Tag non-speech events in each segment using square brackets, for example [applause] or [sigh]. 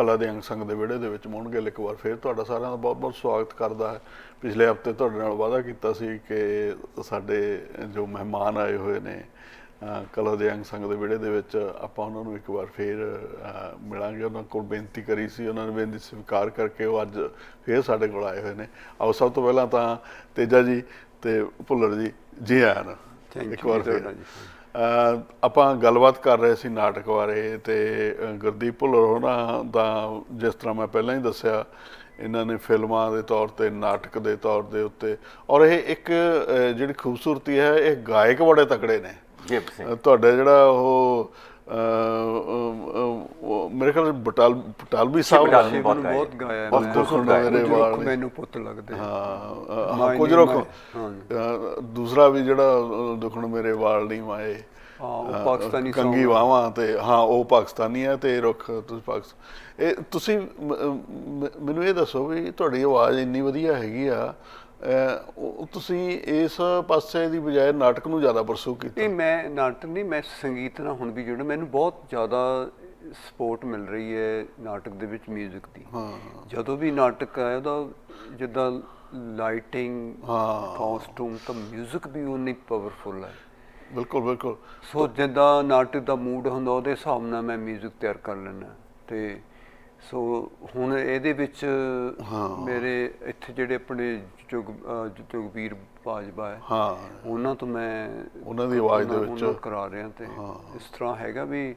ਕਲਾ ਦੇ ਅੰਗ ਸੰਗ ਦੇ ਵਿਹੜੇ ਦੇ ਵਿੱਚ ਗਿੱਲ ਇੱਕ ਵਾਰ ਫੇਰ ਤੁਹਾਡਾ ਸਾਰਿਆਂ ਦਾ ਬਹੁਤ-ਬਹੁਤ ਸਵਾਗਤ ਕਰਦਾ ਹੈ। ਪਿਛਲੇ ਹਫ਼ਤੇ ਤੁਹਾਡੇ ਨਾਲ ਵਾਅਦਾ ਕੀਤਾ ਸੀ ਕਿ ਸਾਡੇ ਜੋ ਮਹਿਮਾਨ ਆਏ ਹੋਏ ਨੇ ਕਲਾ ਦੇ ਅੰਗ ਸੰਗ ਦੇ ਵਿਹੜੇ ਦੇ ਵਿੱਚ ਆਪਾਂ ਉਹਨਾਂ ਨੂੰ ਇੱਕ ਵਾਰ ਫੇਰ ਮਿਲਾਂਗੇ। ਉਹਨਾਂ ਕੋਲ ਬੇਨਤੀ ਕਰੀ ਸੀ ਉਹਨਾਂ ਨੇ ਬੇਨਤੀ ਸਵੀਕਾਰ ਕਰਕੇ ਉਹ ਅੱਜ ਫੇਰ ਸਾਡੇ ਕੋਲ ਆਏ ਹੋਏ ਨੇ। ਆਓ ਸਭ ਤੋਂ ਪਹਿਲਾਂ ਤਾਂ ਤੇਜਾ ਜੀ ਤੇ ਭੁੱਲਰ ਜੀ ਜੀ ਆਇਆਂ ਇੱਕ ਵਾਰ ਫੇਰ। ਆਪਾਂ ਗੱਲਬਾਤ ਕਰ ਰਹੇ ਸੀ ਨਾਟਕ ਬਾਰੇ ਤੇ ਗੁਰਦੀਪ ਭੁੱਲਰ ਹੋਣਾ ਦਾ ਜਿਸ ਤਰ੍ਹਾਂ ਮੈਂ ਪਹਿਲਾਂ ਹੀ ਦੱਸਿਆ ਇਹਨਾਂ ਨੇ ਫਿਲਮਾਂ ਦੇ ਤੌਰ ਤੇ ਨਾਟਕ ਦੇ ਤੌਰ ਦੇ ਉੱਤੇ ਔਰ ਇਹ ਇੱਕ ਜਿਹੜੀ ਖੂਬਸੂਰਤੀ ਹੈ ਇਹ ਗਾਇਕ ਬੜੇ ਤਕੜੇ ਨੇ। ਤੁਹਾਡਾ ਜਿਹੜਾ ਉਹ ਮੇਰੇ ਖਿਆਲ ਬਟਾਲ ਬਟਾਲਵੀ ਸਾਹਿਬ ਬਹੁਤ ਨੂੰ ਗਾਇਆ। ਬਹੁਤ ਗਾਇਆ ਬਹੁਤ। ਖੂਬਸੂਰਤ ਗਾਇਆ। ਮੇਰੇ ਵਾਲ। ਮੈਨੂੰ ਪੁੱਤ ਲੱਗਦੇ ਹਾਂ ਹਾਂ ਕੁਝ ਹਾਂ। ਅਹ, ਦੂਸਰਾ ਵੀ ਜਿਹੜਾ ਦੁਖਣ ਮੇਰੇ ਵਾਲ ਨਹੀਂ ਮਾਏ ਹਾਂ ਉਹ ਪਾਕਿਸਤਾਨੀ ਕੰਗੀ ਵਾਵਾਂ ਤੇ ਹਾਂ ਉਹ ਪਾਕਿਸਤਾਨੀ ਹੈ ਤੇ ਰੁੱਖ ਤੁਸੀਂ ਪਾਕਿਸਤਾਨ ਇਹ ਤੁਸੀਂ ਮੈਨੂੰ ਇਹ ਦੱਸੋ ਵੀ ਤੁਹਾਡੀ ਆਵਾਜ਼ ਇੰਨੀ ਵਧੀਆ ਹੈਗੀ ਆ ਤੁਸੀਂ ਇਸ ਪਾਸੇ ਦੀ ਬਜਾਏ ਨਾਟਕ ਨੂੰ ਜ਼ਿਆਦਾ ਪਰਸੂ ਕੀਤਾ ਇਹ ਮੈਂ ਨਾਟਕ ਨਹੀਂ ਮੈਂ ਸੰਗੀਤ ਨਾਲ ਹੁਣ ਵੀ ਜੁੜਿਆ ਮੈਨੂੰ ਬਹੁਤ ਜ਼ਿਆਦਾ ਸਪੋਰਟ ਮਿਲ ਰਹੀ ਹੈ ਨਾਟਕ ਦੇ ਵਿੱਚ 뮤직 ਦੀ ਹਾਂ ਜਦੋਂ ਵੀ ਨਾਟਕ ਆਇਆ ਉਹਦਾ ਜਿੱਦਾਂ ਲਾਈਟਿੰਗ ਹਾਂ। ਕਾਸਟੂਮ ਤਾਂ 뮤직 ਵੀ ਉਨੀ ਪਾਵਰਫੁਲ ਹੈ ਬਿਲਕੁਲ ਬਿਲਕੁਲ ਸੋ ਜਿੱਦਾਂ ਨਾਟਕ ਦਾ ਮੂਡ ਹੁੰਦਾ ਉਹਦੇ ਹਿਸਾਬ ਨਾਲ ਮੈਂ 뮤직 ਤਿਆਰ ਕਰ ਲੈਣਾ ਤੇ ਸੋ ਹੁਣ ਇਹਦੇ ਵਿੱਚ ਮੇਰੇ ਇੱਥੇ ਜਿਹੜੇ ਆਪਣੇ ਜੁਗ ਜੁਗਵੀਰ ਬਾਜਵਾ ਹੈ। ਹਾਂ। ਉਹਨਾਂ ਤੋਂ ਮੈਂ ਉਹਨਾਂ ਦੀ ਆਵਾਜ਼ ਦੇ ਵਿੱਚ- ਕਰਾ ਰਿਹਾ ਤੇ ਇਸ ਤਰ੍ਹਾਂ ਹੈਗਾ ਵੀ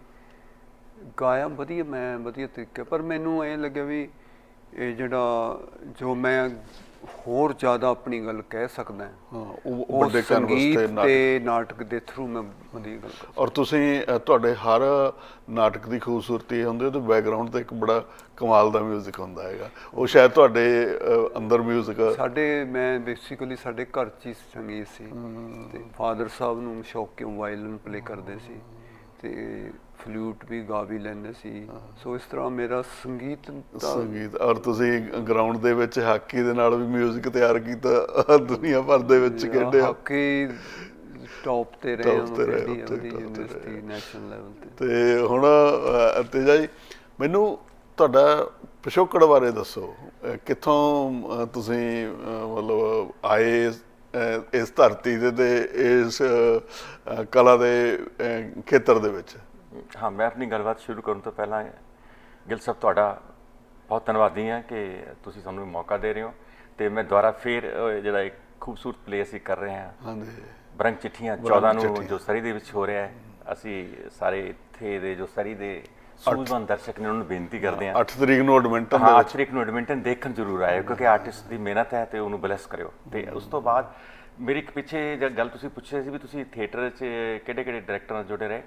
ਗਾਇਆ ਵਧੀਆ ਮੈਂ ਵਧੀਆ ਤਰੀਕੇ ਪਰ ਮੈਨੂੰ ਇਹ ਲੱਗਿਆ ਵੀ ਇਹ ਜਿਹੜਾ ਜੋ ਮੈਂ ਹੋਰ ਜ਼ਿਆਦਾ ਆਪਣੀ ਗੱਲ ਕਹਿ ਸਕਦਾ ਹਾਂ ਉਹ ਉਹ ਵੱਡੇ ਕੈਨਵਸ ਸੰਗੀਤ ਤੇ ਨਾਟਕ ਤੇ ਨਾਟਕ ਦੇ ਥਰੂ ਮੈਂ ਵਧੀਆ ਗੱਲ ਕਰ ਔਰ ਤੁਸੀਂ ਅ, ਤੁਹਾਡੇ ਹਰ ਨਾਟਕ ਦੀ ਖੂਬਸੂਰਤੀ ਇਹ ਹੁੰਦੀ ਹੈ ਤੇ ਬੈਕਗ੍ਰਾਉਂਡ ਤੇ ਇੱਕ ਬੜਾ ਕਮਾਲ ਦਾ 뮤직 ਹੁੰਦਾ ਹੈਗਾ ਉਹ ਸ਼ਾਇਦ ਤੁਹਾਡੇ ਅ, ਅੰਦਰ 뮤직 ਸਾਡੇ ਮੈਂ ਬੇਸਿਕਲੀ ਸਾਡੇ ਘਰ 'ਚ ਹੀ ਸੰਗੀਤ ਸੀ ਤੇ ਫਾਦਰ ਸਾਹਿਬ ਨੂੰ ਸ਼ੌਕ ਕਿਉਂ ਵਾਇਲਨ ਪਲੇ ਕਰਦੇ ਸੀ ਤੇ ਫਲੂਟ ਵੀ ਗਾ ਵੀ ਲੈਂਦੇ ਸੀ। ਸੋ ਇਸ ਤਰ੍ਹਾਂ ਮੇਰਾ ਸੰਗੀਤ ਸੰਗੀਤ ਔਰ ਤੁਸੀਂ ਗਰਾਊਂਡ ਦੇ ਵਿੱਚ ਹਾਕੀ ਦੇ ਨਾਲ ਵੀ 뮤직 ਤਿਆਰ ਕੀਤਾ ਦੁਨੀਆ ਭਰ ਦੇ ਵਿੱਚ ਖੇਡੇ। ਹਾਕੀ ਟੌਪ ਤੇ ਰਹੇ ਤੇ ਯੂਨੀਵਰਸਿਟੀ ਨੈਸ਼ਨਲ ਲੈਵਲ ਤੇ ਤੇ। ਹੁਣ ਤੇਜਾ ਜੀ ਮੈਨੂੰ ਤੁਹਾਡਾ ਪਿਛੋਕੜ ਬਾਰੇ ਦੱਸੋ। ਕਿੱਥੋਂ ਤੁਸੀਂ ਮਤਲਬ ਆਏ ਇਸ ਧਰਤੀ ਤੇ ਤੇ ਇਸ ਕਲਾ ਦੇ ਖੇਤਰ ਦੇ ਵਿੱਚ। ਹਾਂ ਮੈਂ ਆਪਣੀ ਗੱਲਬਾਤ ਸ਼ੁਰੂ ਕਰਨ ਤੋਂ ਪਹਿਲਾਂ ਗਿਲ ਸਾਹਿਬ ਤੁਹਾਡਾ ਬਹੁਤ ਧੰਨਵਾਦੀ ਹਾਂ ਕਿ ਤੁਸੀਂ ਸਾਨੂੰ ਮੌਕਾ ਦੇ ਰਹੇ ਹੋ ਤੇ ਮੈਂ ਦੁਬਾਰਾ ਫੇਰ ਜਿਹੜਾ ਇੱਕ ਖੂਬਸੂਰਤ ਪਲੇ ਅਸੀਂ ਕਰ ਰਹੇ ਹਾਂ। ਹਾਂਜੀ। ਬਰੰਗ ਚਿੱਠੀਆਂ ਬਰੰਗ 14 ਨੂੰ। ਜੋ ਸਰੀ ਦੇ ਵਿੱਚ ਹੋ ਰਿਹਾ ਹੈ ਅਸੀਂ ਸਾਰੇ ਇੱਥੇ ਦੇ ਜੋ ਸਰੀ ਦੇ ਸੂਝਵਾਨ ਦਰਸ਼ਕ ਨੇ ਉਹਨਾਂ ਨੂੰ ਬੇਨਤੀ ਕਰਦੇ ਹਾਂ। 8 ਤਰੀਕ ਨੂੰ ਐਡਮਿੰਟਨ ਦੇ ਵਿੱਚ। ਆਖਰੀ ਇੱਕ ਨੂੰ ਐਡਮਿੰਟਨ ਦੇਖਣ ਜ਼ਰੂਰ ਆਇਓ ਕਿਉਂਕਿ ਆਰਟਿਸਟ ਦੀ ਮਿਹਨਤ ਹੈ ਤੇ ਉਹਨੂੰ ਬਲੈਸ ਕਰਿਓ। ਤੇ ਉਸ ਤੋਂ ਬਾਅਦ ਮੇਰੀ ਇੱਕ ਪਿੱਛੇ ਜਦ ਗੱਲ ਤੁਸੀਂ ਪੁੱਛਿਆ ਸੀ ਵੀ ਤੁਸੀਂ ਥੀਏਟਰ 'ਚ ਕਿਹੜੇ ਕਿਹੜੇ ਡਾਇਰੈਕਟਰ ਨਾਲ ਜੁੜੇ ਰਹੇ?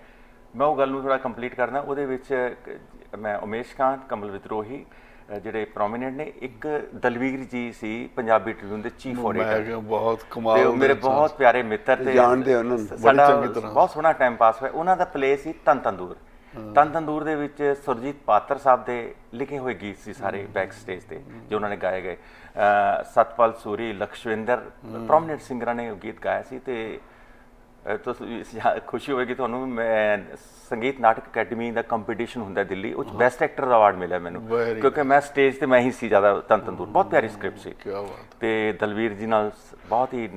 ਮੈਂ ਉਹ ਗੱਲ ਨੂੰ ਥੋੜਾ ਕੰਪਲੀਟ ਕਰਦਾ। ਉਹਦੇ ਵਿੱਚ ਮੈਂ ਉਮੇਸ਼ ਕਾਂਤ ਕਮਲ ਵਿਦਰੋਹੀ ਜਿਹੜੇ ਪ੍ਰੋਮਿਨੈਂਟ ਨੇ ਇੱਕ ਦਲਵੀਰ ਜੀ ਸੀ ਪੰਜਾਬੀ ਟ੍ਰਿਬਿਊਨ ਦੇ ਚੀਫ ਕਿਹਾ ਬਹੁਤ ਕਮਾਲ ਤੇ ਮੇਰੇ ਬਹੁਤ ਪਿਆਰੇ ਮਿੱਤਰ ਤੇ ਜਾਣਦੇ ਆ ਉਹਨਾਂ ਨੂੰ। ਬੜੀ ਚੰਗੀ ਤਰ੍ਹਾਂ। ਬਹੁਤ ਸੋਹਣਾ ਟਾਈਮ ਪਾਸ ਹੋਇਆ। ਉਹਨਾਂ ਦਾ ਪਲੇ ਸੀ ਤਨ ਤੰਦੂਰ। ਤਨ ਤੰਦੂਰ ਦੇ ਵਿੱਚ ਸੁਰਜੀਤ ਪਾਤਰ ਸਾਹਿਬ ਦੇ ਲਿਖੇ ਹੋਏ ਗੀਤ ਸੀ ਸਾਰੇ ਬੈਕ ਸਟੇਜ ਤੇ ਜੋ ਉਹਨਾਂ ਨੇ ਗਾਏ ਗਏ। ਸਤਪਾਲ ਸੂਰੀ ਲਖਸ਼ਵਿੰਦਰ ਪ੍ਰੋਮਿਨੈਂਟ ਸਿੰਗਰਾਂ ਨੇ ਉਹ ਗੀਤ ਗਾਇਆ ਸੀ ਤੇ ਤੁਸੀਂ ਖੁਸ਼ੀ ਹੋਵੇਗੀ ਤੁਹਾਨੂੰ ਮੈਂ ਸੰਗੀਤ ਨਾਟਕ ਅਕੈਡਮੀ ਦਾ ਕੰਪੀਟੀਸ਼ਨ ਹੁੰਦਾ ਦਿੱਲੀ ਉਹ ਬੈਸਟ ਐਕਟਰ ਦਾ ਅਵਾਰਡ ਮਿਲਿਆ ਮੈਨੂੰ ਕਿਉਂਕਿ ਮੈਂ ਸਟੇਜ ਤੇ ਮੈਂ ਹੀ ਸੀ ਜ਼ਿਆਦਾ ਤਨ ਤੰਦੂਰ ਬਹੁਤ ਪਿਆਰੀ ਸਕ੍ਰਿਪਟ ਸੀ। ਕੀ ਬਾਤ ਤੇ ਦਲਵੀਰ ਜੀ ਨਾਲ ਬਹੁਤ ਹੀ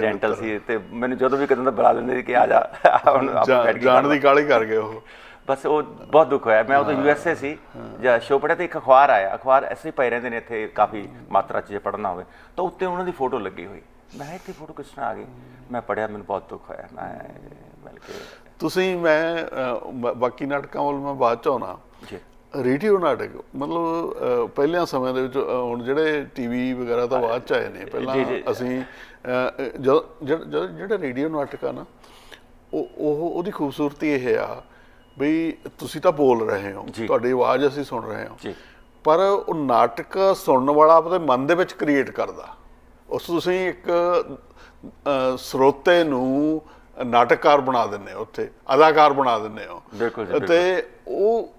ਜੈਂਟਲ ਸੀ। ਤੇ ਮੈਨੂੰ ਜਦੋਂ ਵੀ ਕਦੋਂ ਦਾ ਬੁਲਾ ਲੈਂਦੇ ਸੀ ਕਿ ਆ ਜਾ ਹੁਣ ਕੇ ਜਾਣ ਦੀ ਕਾਲੀ ਕਰ ਗਏ ਉਹ। ਬਸ ਉਹ ਬਹੁਤ ਦੁੱਖ ਹੋਇਆ। ਮੈਂ ਉਦੋਂ ਯੂਐਸਏ ਸੀ ਜਾਂ ਸ਼ੋ ਪੜਿਆ ਤੇ ਇੱਕ ਅਖਬਾਰ ਆਇਆ ਅਖਬਾਰ ਐਸੇ ਹੀ ਪਏ ਰਹਿੰਦੇ ਨੇ ਇੱਥੇ ਕਾਫੀ ਮਾਤਰਾ 'ਚ ਜੇ ਪੜ੍ਹਨਾ ਹੋਵੇ। ਤਾਂ ਉੱਤੇ ਉਹਨਾਂ ਦੀ ਫੋਟੋ ਲੱਗੀ ਹੋਈ। ਮੈਂ ਇੱਥੇ ਫੋਟੋ ਤਰ੍ਹਾਂ ਆ ਗਈ ਮੈਂ ਪੜਿਆ ਮੈਨੂੰ ਬਹੁਤ ਦੁੱਖ ਹੋਇਆ। ਮੈਂ ਬਲਕਿ ਤੁਸੀਂ ਮੈਂ ਬਾਕੀ ਨਾਟਕਾਂ ਵੱਲ ਮੈਂ ਬਾਅਦ ਚ ਆਉਣਾ। ਜੀ। ਰੇਡੀਓ ਨਾਟਕ ਮਤਲਬ ਪਹਿਲਿਆਂ ਸਮਿਆਂ ਦੇ ਵਿੱਚ ਹੁਣ ਜਿਹੜੇ ਟੀਵੀ ਵਗੈਰਾ ਤਾਂ ਬਾਅਦ ਚ ਆਏ ਨੇ। ਪਹਿਲਾਂ। ਅਸੀਂ ਜਦੋਂ ਜਿਹੜਾ- ਰੇਡੀਓ ਨਾਟਕ ਆ ਨਾ ਉਹ ਉਹ ਉਹਦੀ ਖੂਬਸੂਰਤੀ ਇਹ ਆ ਬਈ ਤੁਸੀਂ ਤਾਂ ਬੋਲ ਰਹੇ ਹੋ। ਤੁਹਾਡੀ ਆਵਾਜ਼ ਅਸੀਂ ਸੁਣ ਰਹੇ ਹਾਂ। ਜੀ। ਪਰ ਉਹ ਨਾਟਕ ਸੁਣਨ ਵਾਲਾ ਆਪਣੇ ਮਨ ਦੇ ਵਿੱਚ ਕ੍ਰੀਏਟ ਕਰਦਾ। ਉਸ ਤੁਸੀਂ ਇੱਕ ਸਰੋਤੇ ਨੂੰ ਨਾਟਕਕਾਰ ਬਣਾ ਦਿੰਦੇ ਹੋ ਉੱਥੇ ਅਦਾਕਾਰ ਬਣਾ ਦਿੰਦੇ ਹੋ। ਬਿਲਕੁਲ ਜੀ, ਤੇ ਉਹ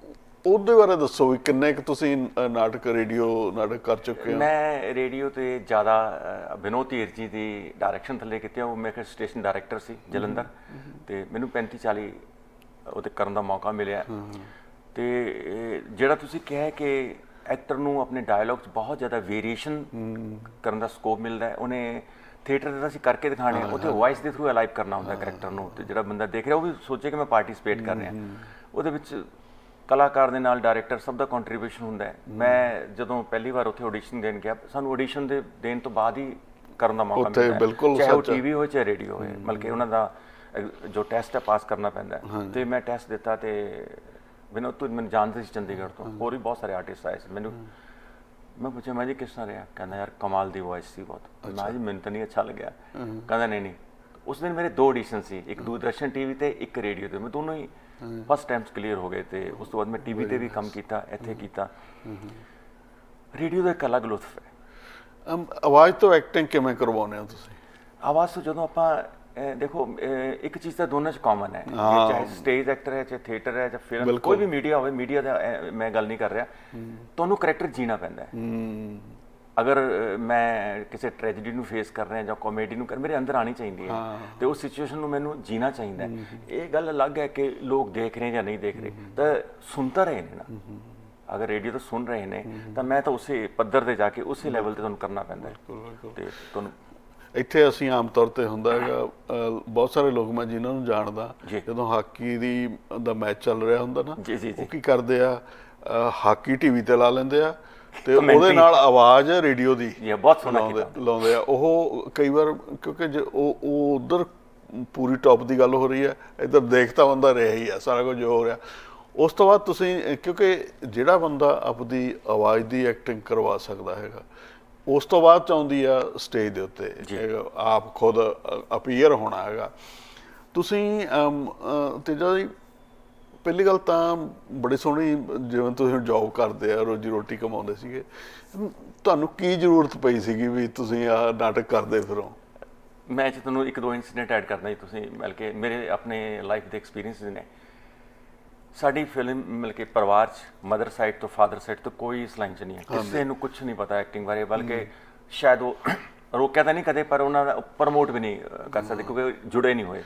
ਉਹਦੇ ਬਾਰੇ ਦੱਸੋ ਵੀ ਕਿੰਨੇ ਕੁ ਤੁਸੀਂ ਨਾਟਕ ਰੇਡੀਓ ਨਾਟਕ ਕਰ ਚੁੱਕੇ ਹੋ? ਮੈਂ ਰੇਡੀਓ ਤੇ ਜ਼ਿਆਦਾ ਵਿਨੋਦ ਧੀਰ ਜੀ ਦੀ ਡਾਇਰੈਕਸ਼ਨ ਥੱਲੇ ਕੀਤੇ ਉਹ ਮੇਰੇ ਸਟੇਸ਼ਨ ਡਾਇਰੈਕਟਰ ਸੀ ਜਲੰਧਰ। ਤੇ ਮੈਨੂੰ 35 40 ਉਹਦੇ ਕਰਨ ਦਾ ਮੌਕਾ ਮਿਲਿਆ। ਤੇ ਜਿਹੜਾ ਤੁਸੀਂ ਕਿਹਾ ਕਿ ਐਕਟਰ ਨੂੰ ਆਪਣੇ ਡਾਇਲੌਗ 'ਚ ਬਹੁਤ ਜ਼ਿਆਦਾ ਵੇਰੀਏਸ਼ਨ ਕਰਨ ਦਾ ਸਕੋਪ ਮਿਲਦਾ ਹੈ। ਉਹਨੇ ਥੀਏਟਰ ਦੇ ਤਾਂ ਅਸੀਂ ਕਰਕੇ ਦਿਖਾਣੇ ਆ। ਉੱਥੇ ਵੌਇਸ ਦੇ ਥਰੂ ਅਲਾਈਵ ਕਰਨਾ ਹੁੰਦਾ ਕੈਰੈਕਟਰ ਨੂੰ ਤੇ ਜਿਹੜਾ ਬੰਦਾ ਦੇਖ ਰਿਹਾ ਉਹ ਵੀ ਸੋਚੇ ਕਿ ਮੈਂ ਪਾਰਟਿਸਿਪੇਟ ਕਰ ਰਿਹਾ। ਉਹਦੇ ਵਿੱਚ ਕਲਾਕਾਰ ਦੇ ਨਾਲ ਡਾਇਰੈਕਟਰ ਸਭ ਦਾ ਕੰਟਰੀਬਿਊਸ਼ਨ ਹੁੰਦਾ ਹੈ। ਮੈਂ ਜਦੋਂ ਪਹਿਲੀ ਵਾਰ ਉੱਥੇ ਆਡੀਸ਼ਨ ਦੇਣ ਗਿਆ ਸਾਨੂੰ ਆਡੀਸ਼ਨ ਦੇ ਦੇਣ ਤੋਂ ਬਾਅਦ ਹੀ ਕਰਨ ਦਾ ਮੌਕਾ ਹੈ। ਬਿਲਕੁਲ ਚਾਹੇ ਉਹ ਸੱਚ ਹੈ। ਟੀਵੀ ਹੋਵੇ ਚਾਹੇ ਰੇਡੀਓ ਹੋਵੇ ਮਤਲਬ ਕਿ ਉਹਨਾਂ ਦਾ ਜੋ ਟੈਸਟ ਹੈ ਪਾਸ ਕਰਨਾ ਪੈਂਦਾ ਤੇ ਮੈਂ ਟੈਸਟ ਦਿੱਤਾ ਤੇ ਮੈਨੂੰ ਤੂੰ ਮੈਨੂੰ ਜਾਣਦੇ ਸੀ ਚੰਡੀਗੜ੍ਹ ਤੋਂ। ਹੋਰ ਵੀ ਬਹੁਤ ਸਾਰੇ ਆਰਟਿਸਟ ਆਏ ਸੀ। ਮੈਨੂੰ ਮੈਂ ਪੁੱਛਿਆ ਮੈਂ ਜੀ ਕਿਸ ਤਰ੍ਹਾਂ ਰਿਹਾ? ਕਹਿੰਦਾ ਯਾਰ ਕਮਾਲ ਦੀ ਵੌਇਸ ਸੀ ਬਹੁਤ। ਮੈਂ ਜੀ ਮੈਨੂੰ ਤਾਂ ਨਹੀਂ ਅੱਛਾ ਲੱਗਿਆ। ਕਹਿੰਦਾ ਨਹੀਂ ਨਹੀਂ। ਉਸ ਦਿਨ ਮੇਰੇ ਦੋ ਆਡੀਸ਼ਨ ਸੀ ਇੱਕ ਦੂਰਦਰਸ਼ਨ ਟੀਵੀ ਤੇ ਇੱਕ ਰੇਡੀਓ ਤੇ। ਮੈਂ ਦੋਨੋਂ ਹੀ ਫਸਟ ਟਾਈਮਸ ਕਲੀਅਰ ਹੋ ਗਏ ਤੇ ਉਸ ਤੋਂ ਬਾਅਦ ਮੈਂ ਟੀਵੀ ਤੇ ਵੀ ਕੰਮ ਕੀਤਾ ਇੱਥੇ ਕੀਤਾ। ਰੇਡੀਓ ਦਾ ਇੱਕ ਅਲੱਗ ਲੁਤਫ ਹੈ। ਅਮ, ਆਵਾਜ਼ ਤੋਂ ਐਕਟਿੰਗ ਕਿਵੇਂ ਕਰਵਾਉਂਦੇ ਹੋ ਤੁਸੀਂ? ਆਵਾਜ਼ ਤੋਂ ਜਦੋਂ ਆਪਾਂ ਦੇਖੋ ਇੱਕ ਚੀਜ਼ ਤਾਂ ਦੋਨਾਂ 'ਚ ਕਾਮਨ ਹੈ। ਚਾਹੇ ਸਟੇਜ ਐਕਟਰ ਹੈ ਚਾਹੇ ਥੀਏਟਰ ਹੈ ਚਾਹੇ ਫਿਲਮ। ਕੋਈ ਵੀ ਮੀਡੀਆ ਹੋਵੇ ਮੀਡੀਆ ਦਾ ਮੈਂ ਗੱਲ ਨਹੀਂ ਕਰ ਰਿਹਾ। ਤੁਹਾਨੂੰ ਕਰੈਕਟਰ ਜੀਣਾ ਪੈਂਦਾ ਹੈ। ਅਗਰ ਮੈਂ ਕਿਸੇ ਟ੍ਰੈਜੇਡੀ ਨੂੰ ਫੇਸ ਕਰ ਰਿਹਾ ਜਾਂ ਕਾਮੇਡੀ ਨੂੰ ਕਰ ਮੇਰੇ ਅੰਦਰ ਆਣੀ ਚਾਹੀਦੀ ਹੈ। ਤੇ ਉਸ ਸਿਚੁਏਸ਼ਨ ਨੂੰ ਮੈਨੂੰ ਜੀਣਾ ਚਾਹੀਦਾ ਹੈ। ਇਹ ਗੱਲ ਅਲੱਗ ਹੈ ਕਿ ਲੋਕ ਦੇਖ ਰਹੇ ਜਾਂ ਨਹੀਂ ਦੇਖ ਰਹੇ। ਤਾਂ ਸੁਣਤਾ ਰਹੇ ਨੇ ਨਾ। ਅਗਰ ਰੇਡੀਓ ਤੋਂ ਸੁਣ ਰਹੇ ਨੇ ਤਾਂ ਮੈਂ ਤਾਂ ਉਸੇ ਪੱਧਰ ਤੇ ਜਾ ਕੇ ਉਸੇ ਲੈਵਲ ਤੇ ਤੁਹਾਨੂੰ ਕਰਨਾ ਪੈਂਦਾ ਹੈ। ਤੇ ਤੁਹਾਨੂੰ ਇੱਥੇ ਅਸੀਂ ਆਮ ਤੌਰ ਤੇ ਹੁੰਦਾ ਹੈਗਾ ਬਹੁਤ ਸਾਰੇ ਲੋਕ ਮੈਂ ਜਿਨ੍ਹਾਂ ਨੂੰ ਜਾਣਦਾ। ਜਦੋਂ ਹਾਕੀ ਦੀ ਦਾ ਮੈਚ ਚੱਲ ਰਿਹਾ ਹੁੰਦਾ ਨਾ। ਉਹ ਕੀ ਕਰਦੇ ਆ ਹਾਕੀ ਟੀਵੀ ਤੇ ਲਾ ਲੈਂਦੇ ਆ ਤੇ। ਉਹਦੇ ਨਾਲ ਆਵਾਜ਼ ਰੇਡੀਓ ਦੀ ਇਹ ਬਹੁਤ ਸੋਹਣਾ ਲਾਉਂਦੇ ਲਾਉਂਦੇ ਆ ਉਹ ਕਈ ਵਾਰ ਕਿਉਂਕਿ ਉਹ ਉਹ ਉਧਰ ਪੂਰੀ ਟੌਪ ਦੀ ਗੱਲ ਹੋ ਰਹੀ ਹੈ ਇੱਧਰ ਦੇਖਤਾ ਬੰਦਾ ਰਿਹਾ ਹੀ ਆ ਸਾਰਾ ਕੁਝ ਜੋ ਹੋ ਰਿਹਾ ਉਸ ਤੋਂ ਬਾਅਦ ਤੁਸੀਂ ਕਿਉਂਕਿ ਜਿਹੜਾ ਬੰਦਾ ਆਪਦੀ ਆਵਾਜ਼ ਦੀ ਐਕਟਿੰਗ ਕਰਵਾ ਸਕਦਾ ਹੈਗਾ ਉਸ ਤੋਂ ਬਾਅਦ ਚ ਆਉਂਦੀ ਆ ਸਟੇਜ ਦੇ ਉੱਤੇ ਆਪ ਖੁਦ ਅਪੀਅਰ ਹੋਣਾ ਹੈਗਾ। ਤੁਸੀਂ ਤੇਜਾ ਜੀ ਪਹਿਲੀ ਗੱਲ ਤਾਂ ਬੜੀ ਸੋਹਣੀ ਜਿਵੇਂ ਤੁਸੀਂ ਜੌਬ ਕਰਦੇ ਆ ਰੋਜੀ ਰੋਟੀ ਕਮਾਉਂਦੇ ਸੀਗੇ ਤੁਹਾਨੂੰ ਕੀ ਜ਼ਰੂਰਤ ਪਈ ਸੀਗੀ ਵੀ ਤੁਸੀਂ ਆ ਨਾਟਕ ਕਰਦੇ ਫਿਰੋ? ਮੈਂ ਚ ਤੁਹਾਨੂੰ ਇੱਕ ਦੋ ਇਨਸੀਡੈਂਟ ਐਡ ਕਰਦਾ ਜੀ ਤੁਸੀਂ ਮਿਲ ਕੇ ਮੇਰੇ ਆਪਣੇ ਲਾਈਫ ਦੇ ਐਕਸਪੀਰੀਅੰਸ ਨੇ। ਸਾਡੀ ਫਿਲਮ ਮਿਲ ਕੇ ਪਰਿਵਾਰ ਚ ਮਦਰ ਸਾਈਡ ਤੋਂ ਫਾਦਰ ਸਾਈਡ ਤੋਂ ਕੋਈ ਇਸ ਲਾਈਨ ਚ ਨਹੀਂ ਹੈ। ਕਿਸੇ ਨੂੰ ਕੁਝ ਨਹੀਂ ਪਤਾ ਐਕਟਿੰਗ ਬਾਰੇ ਬਲਕਿ ਸ਼ਾਇਦ ਉਹ [coughs] ਰੋਕਿਆ ਤਾਂ ਨਹੀਂ ਕਦੇ ਪਰ ਉਹਨਾਂ ਦਾ ਪ੍ਰਮੋਟ ਵੀ ਨਹੀਂ ਕਰ ਸਕਦੇ ਕਿਉਂਕਿ ਜੁੜੇ ਨਹੀਂ ਹੋਏ।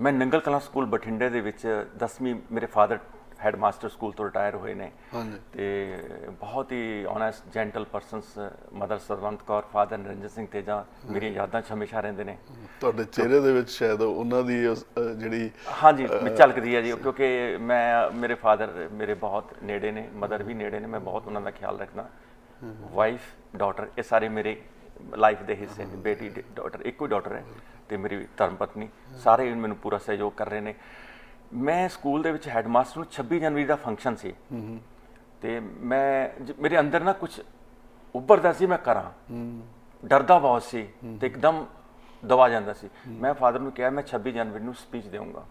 ਮੈਂ ਨੰਗਲ ਕਲਾਂ ਸਕੂਲ ਬਠਿੰਡੇ ਦੇ ਵਿੱਚ 10ਵੀਂ ਮੇਰੇ ਫਾਦਰ ਹੈਡਮਾਸਟਰ ਸਕੂਲ ਤੋਂ ਰਿਟਾਇਰ ਹੋਏ ਨੇ। ਹਾਂਜੀ। ਤੇ ਬਹੁਤ ਹੀ honest gentle persons mother Sarwant Kaur father Narinder Singh Teja ਮੇਰੀਆਂ ਯਾਦਾਂ 'ਚ ਹਮੇਸ਼ਾ ਰਹਿੰਦੇ ਨੇ। ਤੁਹਾਡੇ ਚਿਹਰੇ ਦੇ ਵਿੱਚ ਸ਼ਾਇਦ ਉਹਨਾਂ ਦੀ ਜਿਹੜੀ ਹਾਂਜੀ ਝਲਕਦੀ ਹੈ ਜੀ ਕਿਉਂਕਿ ਮੈਂ ਮੇਰੇ ਫਾਦਰ ਮੇਰੇ ਬਹੁਤ ਨੇੜੇ ਨੇ ਮਦਰ ਵੀ ਨੇੜੇ ਨੇ ਮੈਂ ਬਹੁਤ ਉਹਨਾਂ ਦਾ ਖਿਆਲ ਰੱਖਦਾ। ਵਾਈਫ ਡਾਟਰ ਇਹ ਸਾਰੇ ਮੇਰੇ ਲਾਈਫ ਦੇ ਹਿੱਸੇ ਨੇ ਬੇਟੀ ਡਾਟਰ ਇੱਕੋ ਹੀ ਡਾਟਰ ਹੈ ਤੇ ਮੇਰੀ ਧਰਮ ਪਤਨੀ ਸਾਰੇ ਮੈਨੂੰ ਪੂਰਾ ਸਹਿਯੋਗ ਕਰ ਰਹੇ ਨੇ। ਮੈਂ ਸਕੂਲ ਦੇ ਵਿੱਚ ਹੈਡਮਾਸਟਰ ਨੂੰ 26 ਜਨਵਰੀ ਦਾ ਫੰਕਸ਼ਨ ਸੀ। ਤੇ ਮੈਂ ਜ- ਮੇਰੇ ਅੰਦਰ ਨਾ ਕੁਝ ਉੱਭਰਦਾ ਸੀ ਮੈਂ ਕਰਾਂ। ਡਰਦਾ ਬਹੁਤ ਸੀ ਤੇ ਇੱਕਦਮ ਦਬਾ ਜਾਂਦਾ ਸੀ। ਮੈਂ ਫਾਦਰ ਨੂੰ ਕਿਹਾ ਮੈਂ 26 ਜਨਵਰੀ ਨੂੰ ਸਪੀਚ ਦੇਵਾਂਗਾ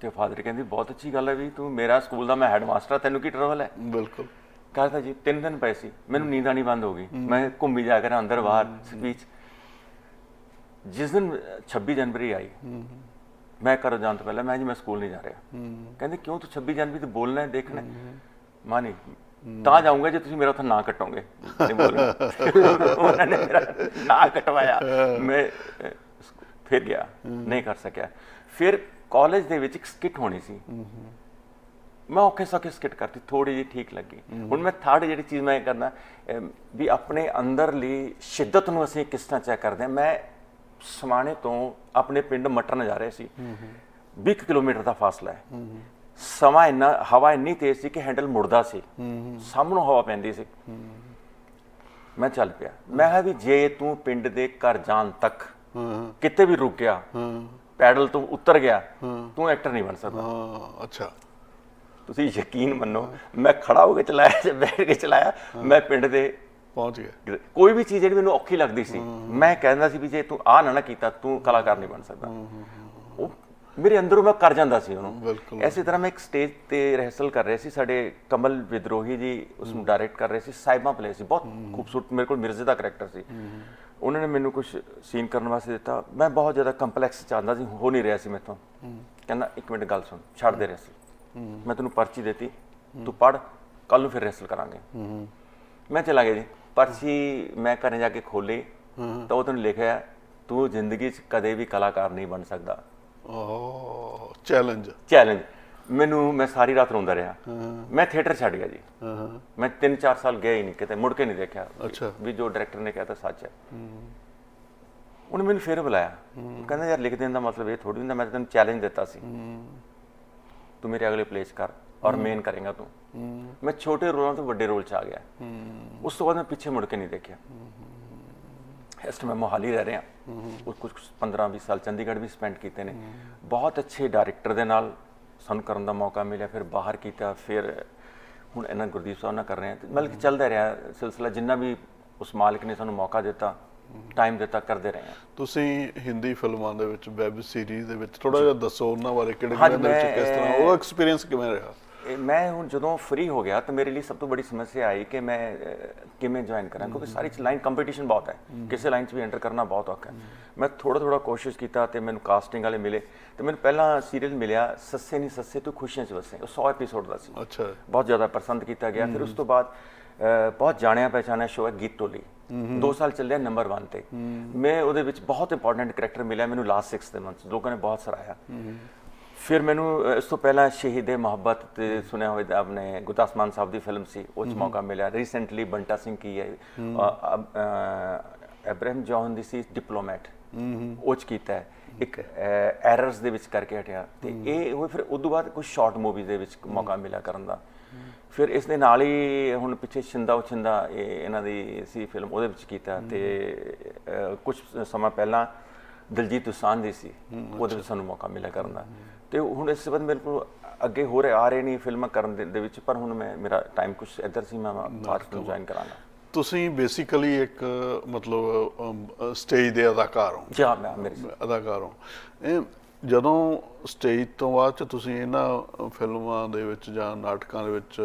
ਤੇ ਫਾਦਰ ਕਹਿੰਦੀ ਬਹੁਤ ਅੱਛੀ ਗੱਲ ਹੈ ਵੀ ਤੂੰ ਮੇਰਾ ਸਕੂਲ ਦਾ ਮੈਂ ਹੈਡਮਾਸਟਰ ਤੈਨੂੰ ਕੀ ਟਰਬਲ ਹੈ? ਬਿਲਕੁਲ। ਕਹਿੰਦਾ ਜੀ ਤਿੰਨ ਦਿਨ ਪਏ ਸੀ ਮੈਨੂੰ ਨੀਂਦ ਆਣੀ ਬੰਦ ਹੋ ਗਈ। ਮੈਂ ਘੁੰਮੀ ਜਾ ਕੇ ਅੰਦਰ ਬਾਹਰ ਸਪੀਚ। ਜਿਸ ਦਿਨ 26 ਜਨਵਰੀ ਆਈ ਮੈਂ ਘਰੋਂ ਜਾਣ ਤੋਂ ਪਹਿਲਾਂ ਮੈਂ ਜੀ ਮੈਂ ਸਕੂਲ ਨਹੀਂ ਜਾ ਰਿਹਾ। ਕਹਿੰਦੇ ਕਿਉਂ ਤੂੰ 26 ਜਨਵਰੀ ਤੇ ਬੋਲਣਾ ਹੈ ਦੇਖਣਾ ਮਾਂ ਨਹੀਂ ਤਾਂ ਜਾਊਂਗਾ ਜੇ ਤੁਸੀਂ ਮੇਰਾ ਉੱਥੇ ਨਾਂ ਕਟੋਗੇ ਨਹੀਂ ਬੋਲਣਾ [laughs] ਉਹਨਾਂ ਨੇ ਮੇਰਾ ਨਾਂ ਕਟਵਾਇਆ। ਮੈਂ ਫਿਰ ਗਿਆ। ਨਹੀਂ ਕਰ ਸਕਿਆ। ਫਿਰ ਕਾਲਜ ਦੇ ਵਿੱਚ ਇੱਕ ਸਕਿੱਟ ਹੋਣੀ ਸੀ। ਮੈਂ ਔਖੇ ਸੌਖੇ ਸਕਿੱਟ ਕਰਤੀ ਥੋੜੀ ਜਿਹੀ ਠੀਕ ਲੱਗੀ। ਹੁਣ ਮੈਂ ਥਰਡ ਜਿਹੜੀ ਚੀਜ਼ ਮੈਂ ਕਰਨਾ ਵੀ ਆਪਣੇ ਅੰਦਰਲੀ ਸ਼ਿੱਦਤ ਨੂੰ ਅਸੀਂ ਕਿਸ ਤਰ੍ਹਾਂ ਚੈੱਕ ਕਰਦੇ ਹਾਂ? ਮੈਂ ਸਮਾਣੇ ਤੋਂ ਆਪਣੇ ਪਿੰਡ ਮਟਰਨ ਜਾ ਰਿਹਾ ਸੀ। 20 ਕਿਲੋਮੀਟਰ ਦਾ ਫਾਸਲਾ ਹੈ। ਸਮਾਂ ਇੰਨਾ ਹਵਾ ਇੰਨੀ ਤੇਜ਼ ਸੀ ਕਿ ਹੈਂਡਲ ਮੁੜਦਾ ਸੀ। ਸਾਹਮਣੋਂ ਹਵਾ ਪੈਂਦੀ ਸੀ। ਮੈਂ ਚੱਲ ਪਿਆ। ਮੈਂ ਕਿਹਾ ਵੀ ਜੇ ਤੂੰ ਪਿੰਡ ਦੇ ਘਰ ਜਾਣ ਤੱਕ ਹਾਂ ਕਿਤੇ ਵੀ ਰੁਕ ਗਿਆ ਹਾਂ। ਪੈਡਲ ਤੋਂ ਉੱਤਰ ਗਿਆ ਤੂੰ ਐਕਟਰ ਨਹੀਂ ਬਣ ਸਕਦਾ। ਹਾਂ ਅੱਛਾ। ਤੁਸੀਂ ਯਕੀਨ ਮੰਨੋ ਮੈਂ ਖੜਾ ਹੋ ਕੇ ਚਲਾਇਆ ਜਾਂ ਬੈਠ ਕੇ ਚਲਾਇਆ। ਮੈਂ ਪਿੰਡ ਦੇ ਪਹੁੰਚ ਗਏ। ਕੋਈ ਵੀ ਚੀਜ਼ ਜਿਹੜੀ ਮੈਨੂੰ ਔਖੀ ਲੱਗਦੀ ਸੀ ਮੈਂ ਕਹਿੰਦਾ ਸੀ ਵੀ ਜੇ ਤੂੰ ਆਹ ਨਾ ਨਾ ਕੀਤਾ ਤੂੰ ਕਲਾਕਾਰ ਨਹੀਂ ਬਣ ਸਕਦਾ। ਉਹ ਮੇਰੇ ਅੰਦਰੋਂ ਮੈਂ ਕਰ ਜਾਂਦਾ ਸੀ ਉਹਨੂੰ। ਐਸੇ ਤਰ੍ਹਾਂ ਮੈਂ ਇੱਕ ਸਟੇਜ ਤੇ ਰਿਹਰਸਲ ਕਰ ਰਿਹਾ ਸੀ। ਸਾਡੇ ਕਮਲ ਵਿਦਰੋਹੀ ਜੀ ਉਸ ਨੂੰ ਡਾਇਰੈਕਟ ਕਰ ਰਹੇ ਸੀ। ਸਾਹਿਬਾਂ ਪਲੇ ਸੀ। ਬਹੁਤ ਖੂਬਸੂਰਤ ਮੇਰੇ ਕੋਲ ਮਿਰਜ਼ੇ ਦਾ ਕਰੈਕਟਰ ਸੀ। ਉਹਨਾਂ ਨੇ ਮੈਨੂੰ ਕੁਝ ਸੀਨ ਕਰਨ ਵਾਸਤੇ ਦਿੱਤਾ। ਮੈਂ ਬਹੁਤ ਜ਼ਿਆਦਾ ਕੰਪਲੈਕਸ ਚਾਹੁੰਦਾ ਸੀ। ਹੋ ਨਹੀਂ ਰਿਹਾ ਸੀ ਮੈਥੋਂ। ਕਹਿੰਦਾ ਇੱਕ ਮਿੰਟ ਗੱਲ ਸੁਣ। ਛੱਡ ਦੇ ਰਿਹਰਸਲ ਮੈਂ ਤੈਨੂੰ ਪਰਚੀ ਦਿੱਤੀ। ਤੂੰ ਪੜ ਕੱਲ ਨੂੰ ਫਿਰ ਰਿਹਰਸਲ ਕਰਾਂਗੇ। ਮੈਂ ਚਲਾ ਗਿਆ ਜੀ। ਪਰਚੀ ਮੈਂ ਘਰੇ ਜਾ ਕੇ ਖੋਲੀ ਤਾਂ ਉਹ ਤੈਨੂੰ ਲਿਖਿਆ ਤੂੰ ਜ਼ਿੰਦਗੀ 'ਚ ਕਦੇ ਵੀ ਕਲਾਕਾਰ ਨਹੀਂ ਬਣ ਸਕਦਾ। ਓ ਚੈਲੰਜ। ਚੈਲੰਜ। ਮੈਨੂੰ ਮੈਂ ਸਾਰੀ ਰਾਤ ਰੋਂਦਾ ਰਿਹਾ। ਮੈਂ ਥੀਏਟਰ ਛੱਡ ਗਿਆ ਜੀ। ਮੈਂ 3-4 ਸਾਲ ਗਿਆ ਹੀ ਨਹੀਂ ਕਿਤੇ ਮੁੜ ਕੇ ਨਹੀਂ ਦੇਖਿਆ ਅੱਛਾ। ਵੀ ਜੋ ਡਾਇਰੈਕਟਰ ਨੇ ਕਹਿਤਾ ਸੱਚ ਹੈ। ਉਹਨੇ ਮੈਨੂੰ ਫਿਰ ਬੁਲਾਇਆ। ਕਹਿੰਦਾ ਯਾਰ ਲਿਖ ਦੇਣ ਦਾ ਮਤਲਬ ਇਹ ਥੋੜੀ ਹੁੰਦਾ ਮੈਂ ਤੈਨੂੰ ਚੈਲੰਜ ਦਿੱਤਾ ਸੀ। ਤੂੰ ਮੇਰੇ ਅਗਲੇ ਪਲੇਸ ਕਰ। ਔਰ ਮੇਨ ਕਰੇਗਾ ਤੂੰ। ਮੈਂ ਛੋਟੇ ਰੋਲਾਂ ਤੋਂ ਵੱਡੇ ਰੋਲ ਚ ਆ ਗਿਆ। ਉਸ ਤੋਂ ਬਾਅਦ ਮੈਂ ਪਿੱਛੇ ਮੁੜ ਕੇ ਨਹੀਂ ਦੇਖਿਆ। ਇਸ ਟਾਈਮ ਮੈਂ ਮੋਹਾਲੀ ਰਹਿ ਰਿਹਾ। ਉਹ ਕੁਝ 15 20 ਸਾਲ ਚੰਡੀਗੜ੍ਹ ਵੀ ਸਪੈਂਡ ਕੀਤੇ ਨੇ। ਬਹੁਤ ਅੱਛੇ ਡਾਇਰੈਕਟਰ ਦੇ ਨਾਲ ਸਾਨੂੰ ਕਰਨ ਦਾ ਮੌਕਾ ਮਿਲਿਆ ਫਿਰ ਬਾਹਰ ਕੀਤਾ ਫਿਰ ਹੁਣ ਇਹਨਾਂ ਗੁਰਦੀਪ ਸਾਹਿਬ ਨਾਲ ਕਰ ਰਹੇ ਤੇ ਮਤਲਬ ਕਿ ਚੱਲਦਾ ਰਿਹਾ ਸਿਲਸਿਲਾ। ਜਿੰਨਾ ਵੀ ਉਸ ਮਾਲਕ ਨੇ ਸਾਨੂੰ ਮੌਕਾ ਦਿੱਤਾ ਟਾਈਮ ਦਿੱਤਾ ਕਰਦੇ ਰਹੇ ਹਾਂ। ਤੁਸੀਂ ਹਿੰਦੀ ਫਿਲਮਾਂ ਦੇ ਵਿੱਚ ਵੈਬ ਸੀਰੀਜ਼ ਦੇ ਵਿੱਚ ਥੋੜਾ ਜਿਹਾ ਦੱਸੋ ਉਹਨਾਂ ਬਾਰੇ ਕਿਹੜੇ ਕਿਹੜੇ ਦੇ ਵਿੱਚ ਕਿਸ ਤਰ੍ਹਾਂ? ਉਹਦਾ ਐਕਸਪੀਰੀਅੰਸ ਕਿਵੇਂ ਰਿਹਾ? ਮੈਂ ਹੁਣ ਜਦੋਂ ਫ੍ਰੀ ਹੋ ਗਿਆ ਤਾਂ ਮੇਰੇ ਲਈ ਸਭ ਤੋਂ ਬੜੀ ਸਮੱਸਿਆ ਆਈ ਕਿ ਮੈਂ ਕਿਵੇਂ ਜੁਆਇਨ ਕਰਾਂ ਕਿਉਂਕਿ ਸਾਰੀ ਲਾਈਨ ਕੰਪੀਟੀਸ਼ਨ ਬਹੁਤ ਹੈ। ਕਿਸੇ ਲਾਈਨ 'ਚ ਵੀ ਐਂਟਰ ਕਰਨਾ ਬਹੁਤ ਔਖਾ ਹੈ। ਮੈਂ ਥੋੜਾ ਥੋੜਾ ਕੋਸ਼ਿਸ਼ ਕੀਤਾ ਤੇ ਮੈਨੂੰ ਕਾਸਟਿੰਗ ਵਾਲੇ ਮਿਲੇ। ਤੇ ਮੈਨੂੰ ਪਹਿਲਾ ਸੀਰੀਅਲ ਮਿਲਿਆ ਸੱਸੇ ਨਹੀਂ ਸੱਸੇ ਤੂੰ ਖੁਸ਼ੀਆਂ 'ਚ ਵਸੇ। ਉਹ 100 ਐਪੀਸੋਡ ਦਾ ਸੀ। ਅੱਛਾ। ਬਹੁਤ ਜ਼ਿਆਦਾ ਪਸੰਦ ਕੀਤਾ ਗਿਆ। ਫਿਰ ਉਸ ਤੋਂ ਬਾਅਦ ਬਹੁਤ ਜਾਣਿਆ ਪਛਾਣਿਆ ਸ਼ੋਅ ਹੈ ਗੀਤ ਟੋਲੀ ਦੋ ਸਾਲ ਚੱਲਿਆ ਨੰਬਰ 1 ਤੇ। ਮੈਂ ਉਹਦੇ ਵਿੱਚ ਬਹੁਤ ਇੰਪੋਰਟੈਂਟ ਕਰੈਕਟਰ ਮਿਲਿਆ ਮੈਨੂੰ ਲਾਸਟ 6 ਦੇ ਮੰਥ ਲੋਕਾਂ ਨੇ ਬਹੁਤ ਸਰਾਇਆ ਫਿਰ ਮੈਨੂੰ ਇਸ ਤੋਂ ਪਹਿਲਾਂ ਸ਼ਹੀਦੇ ਮੁਹੱਬਤ ਤੇ ਸੁਣਿਆ ਹੋਵੇ ਆਪਣੇ ਗੁਰਦਾਸ ਮਾਨ ਸਾਹਿਬ ਦੀ ਫਿਲਮ ਸੀ ਉਹ 'ਚ ਮੌਕਾ ਮਿਲਿਆ। ਰੀਸੈਂਟਲੀ ਬੰਟਾ ਸਿੰਘ ਕੀ ਹੈ? ਐਬਰਾਹਮ ਜੌਹਨ ਦੀ ਸੀ ਡਿਪਲੋਮੈਟ ਉਹ 'ਚ ਕੀਤਾ ਹੈ। ਇੱਕ ਐਰਰਸ ਦੇ ਵਿੱਚ ਕਰਕੇ ਹਟਿਆ। ਤੇ ਇਹ ਉਹ ਫਿਰ ਉਦੋਂ ਬਾਅਦ ਕੁਝ ਸ਼ਾਰਟ ਮੂਵੀਜ਼ ਦੇ ਵਿੱਚ ਮੌਕਾ ਮਿਲਿਆ ਕਰਨ ਦਾ। ਫਿਰ ਇਸ ਦੇ ਨਾਲ ਹੀ ਹੁਣ ਪਿੱਛੇ ਛਿੰਦਾ ਉਛਿੰਦਾ ਇਹ ਇਹਨਾਂ ਦੀ ਸੀ ਫਿਲਮ ਉਹਦੇ ਵਿੱਚ ਕੀਤਾ। ਤੇ ਕੁਝ ਸਮਾਂ ਪਹਿਲਾਂ ਦਿਲਜੀਤ ਦੋਸਾਂਝ ਦੀ ਸੀ। ਉਹਦੇ ਵਿੱਚ ਸਾਨੂੰ ਮੌਕਾ ਮਿਲਿਆ ਕਰਨ ਦਾ। ਤੇ ਹੁਣ ਇਸ ਸੰਬੰਧ ਮੇਰੇ ਕੋਲ ਅੱਗੇ ਹੋ ਰਹੇ ਆ ਰਹੇ ਨਹੀਂ ਫਿਲਮਾਂ ਕਰਨ ਦੇ ਵਿੱਚ ਪਰ ਹੁਣ ਮੈਂ ਮੇਰਾ ਟਾਈਮ ਕੁਝ ਇੱਧਰ ਸੀ ਮੈਂ ਬਾਅਦ ਨੂੰ ਜੁਆਇਨ ਕਰਾਂਗਾ। ਤੁਸੀਂ ਬੇਸਿਕਲੀ ਇੱਕ ਮਤਲਬ ਸਟੇਜ ਦੇ ਅਦਾਕਾਰ ਹੋ। ਜੀ ਹਾਂ ਮੈਂ ਮੇਰੇ ਅਦਾਕਾਰ ਹੋ। ਇਹ ਜਦੋਂ ਸਟੇਜ ਤੋਂ ਬਾਅਦ ਚ ਤੁਸੀਂ ਇਹਨਾਂ ਫਿਲਮਾਂ ਦੇ ਵਿੱਚ ਜਾਂ ਨਾਟਕਾਂ ਦੇ ਵਿੱਚ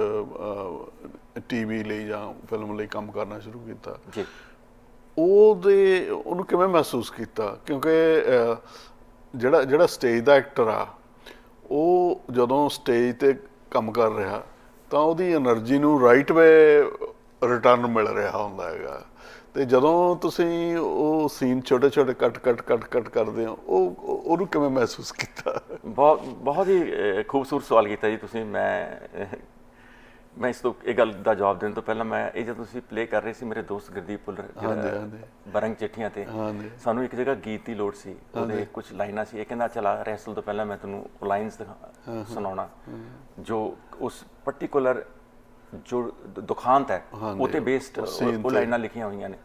ਟੀਵੀ ਲਈ ਜਾਂ ਫਿਲਮ ਲਈ ਕੰਮ ਕਰਨਾ ਸ਼ੁਰੂ ਕੀਤਾ ਜੀ। ਉਹਦੇ, ਉਹਨੂੰ ਕਿਵੇਂ ਮਹਿਸੂਸ ਕੀਤਾ? ਕਿਉਂਕਿ ਜਿਹੜਾ ਜਿਹੜਾ ਸਟੇਜ ਦਾ ਐਕਟਰ ਆ, ਉਹ ਜਦੋਂ ਸਟੇਜ ਤੇ ਕੰਮ ਕਰ ਰਿਹਾ, ਤਾਂ ਉਹਦੀ એનર્ਜੀ ਨੂੰ ਰਾਈਟ ਵੇ ਰਿਟਰਨ ਮਿਲ ਰਿਹਾ ਹੁੰਦਾ ਹੈਗਾ। ਤੇ ਜਦੋਂ ਤੁਸੀਂ ਉਹ ਸੀਨ ਛੋਟੇ ਛੋਟੇ ਕੱਟ ਕੱਟ ਕੱਟ ਕੱਟ ਕਰਦੇ ਹੋ, ਉਹ, ਉਹਨੂੰ ਕਿਵੇਂ ਮਹਿਸੂਸ ਕੀਤਾ? ਬਹੁਤ ਬਹੁਤ ਹੀ ਖੂਬਸੂਰਤ ਸਵਾਲ ਕੀਤਾ ਜੀ ਤੁਸੀਂ। ਮੈਂ ਮੈਂ ਇਸ ਤੋਂ ਇਹ ਗੱਲ ਦਾ ਜਵਾਬ ਦੇਣ ਤੋਂ ਪਹਿਲਾਂ ਮੈਂ ਇਹ ਜਦੋਂ ਤੁਸੀਂ ਪਲੇ ਕਰ ਰਹੇ ਸੀ ਮੇਰੇ ਦੋਸਤ ਗੁਰਦੀਪ ਪੁੱਲਰ। ਬਰੰਗ ਚਿੱਠੀਆਂ ਤੇ। ਸਾਨੂੰ ਇੱਕ ਜਗ੍ਹਾ ਗੀਤ ਦੀ ਲੋੜ ਸੀ ਉਹਦੇ ਕੁਝ ਲਾਈਨਾਂ ਸੀ। ਇਹ ਕਹਿੰਦਾ ਚਲਾ ਰਿਹਰਸਲ ਤੋਂ ਪਹਿਲਾਂ ਮੈਂ ਤੁਹਾਨੂੰ ਲਾਈਨਸ ਸੁਣਾਉਣਾ। ਜੋ ਉਸ ਪਾਰਟਿਕੂਲਰ ਜੋ ਦੁਖਾਂਤ ਹੈ ਹਾਂਜੀ, ਉਹ ਤੇ ਬੇਸਡ ਉਹ। ਲਾਈਨਾਂ ਲਿਖੀਆਂ ਹੋਈਆਂ ਨੇ।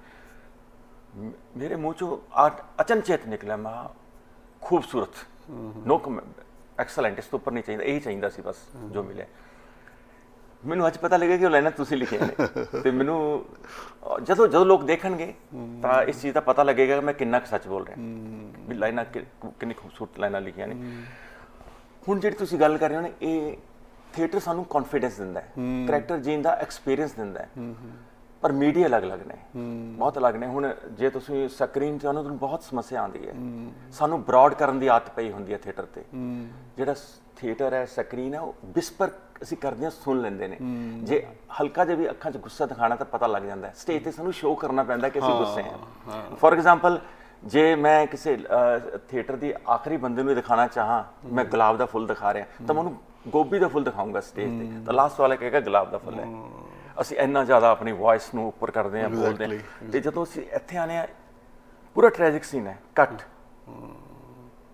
ਮੇਰੇ ਮੂੰਹ ਚੋਂ ਅਚਨਚੇਤ ਨਿਕਲਿਆ ਮੈਂ ਖੂਬਸੂਰਤ। ਨੋ ਐਕਸਲੈਂਟ ਇਸ ਤੋਂ ਉੱਪਰ ਨਹੀਂ ਚਾਹੀਦਾ। ਇਹੀ ਚਾਹੀਦਾ ਸੀ ਬਸ ਜੋ ਮਿਲਿਆ। ਮੈਨੂੰ ਅੱਜ ਪਤਾ ਲੱਗਿਆ ਕਿ ਉਹ ਲਾਈਨਾਂ ਤੁਸੀਂ ਲਿਖੀਆਂ ਨੇ। [laughs] ਤੇ ਮੈਨੂੰ ਜਦੋਂ ਜਦੋਂ ਲੋਕ ਦੇਖਣਗੇ ਤਾਂ ਇਸ ਚੀਜ਼ ਦਾ ਪਤਾ ਲੱਗੇਗਾ ਕਿ ਮੈਂ ਕਿੰਨਾ ਕੁ ਸੱਚ ਬੋਲ ਰਿਹਾ। ਵੀ ਲਾਈਨਾਂ ਕਿੰਨੀ ਖੂਬਸੂਰਤ ਲਾਈਨਾਂ ਲਿਖੀਆਂ ਨੇ। ਹੁਣ ਜਿਹੜੀ ਤੁਸੀਂ ਗੱਲ ਕਰ ਰਹੇ ਹੋ ਨਾ ਇਹ ਥੀਏਟਰ ਸਾਨੂੰ ਕੌਨਫੀਡੈਂਸ ਦਿੰਦਾ ਹੈ। ਕਰੈਕਟਰ ਜੀਣ ਦਾ ਐਕਸਪੀਰੀਅੰਸ ਦਿੰਦਾ ਹੈ। ਪਰ ਮੀਡੀਆ ਅਲੱਗ-ਅਲੱਗ ਨੇ। ਬਹੁਤ ਅਲੱਗ ਨੇ। ਹੁਣ ਜੇ ਤੁਸੀਂ ਸਕਰੀਨ ਤੇ ਆਉਣਾ ਤੁਹਾਨੂੰ ਬਹੁਤ ਸਮੱਸਿਆ ਆਉਂਦੀ ਹੈ। ਸਾਨੂੰ ਬ੍ਰੌਡ ਕਰਨ ਦੀ ਆਦਤ ਪਈ ਹੁੰਦੀ ਹੈ ਥੀਏਟਰ ਤੇ। ਜਿਹੜਾ ਥੀਏਟਰ ਹੈ ਸਕਰੀਨ ਹੈ ਉਹ ਵਿਸਪਰ ਅਸੀਂ ਕਰਦੇ ਹਾਂ ਸੁਣ ਲੈਂਦੇ ਨੇ। ਜੇ ਹਲਕਾ ਜਿਹਾ ਵੀ ਅੱਖਾਂ 'ਚ ਗੁੱਸਾ ਦਿਖਾਣਾ ਤਾਂ ਪਤਾ ਲੱਗ ਜਾਂਦਾ ਹੈ। ਸਟੇਜ ਤੇ ਸਾਨੂੰ ਸ਼ੋਅ ਕਰਨਾ ਪੈਂਦਾ ਕਿ ਅਸੀਂ ਗੁੱਸੇ ਹਾਂ। ਫੋਰ ਐਗਜ਼ਾਮਪਲ ਜੇ ਮੈਂ ਕਿਸੇ ਥੀਏਟਰ ਦੀ ਆਖਰੀ ਬੰਦੇ ਨੂੰ ਦਿਖਾਣਾ ਚਾਹਾਂ ਮੈਂ ਗੁਲਾਬ ਦਾ ਫੁੱਲ ਦਿਖਾ ਰਿਹਾ ਤਾਂ ਮੈਂ ਉਹਨੂੰ ਗੋਭੀ ਦਾ ਫੁੱਲ ਦਿਖਾਉਂਗਾ ਸਟੇਜ ਤੇ। ਤਾਂ ਲਾਸਟ ਵਾਲਾ ਕਹੇਗਾ ਗੁਲਾਬ ਦਾ ਫੁੱਲ ਹੈ। ਅਸੀਂ ਇੰਨਾ ਜ਼ਿਆਦਾ ਆਪਣੀ ਵੌਇਸ ਨੂੰ ਉੱਪਰ ਕਰਦੇ ਹਾਂ ਬੋਲਦੇ ਹਾਂ। ਤੇ ਜਦੋਂ ਅਸੀਂ ਇੱਥੇ ਆਨੇ ਆ ਪੂਰਾ ਟ੍ਰੈਜਿਕ ਸੀਨ ਹੈ। ਕੱਟ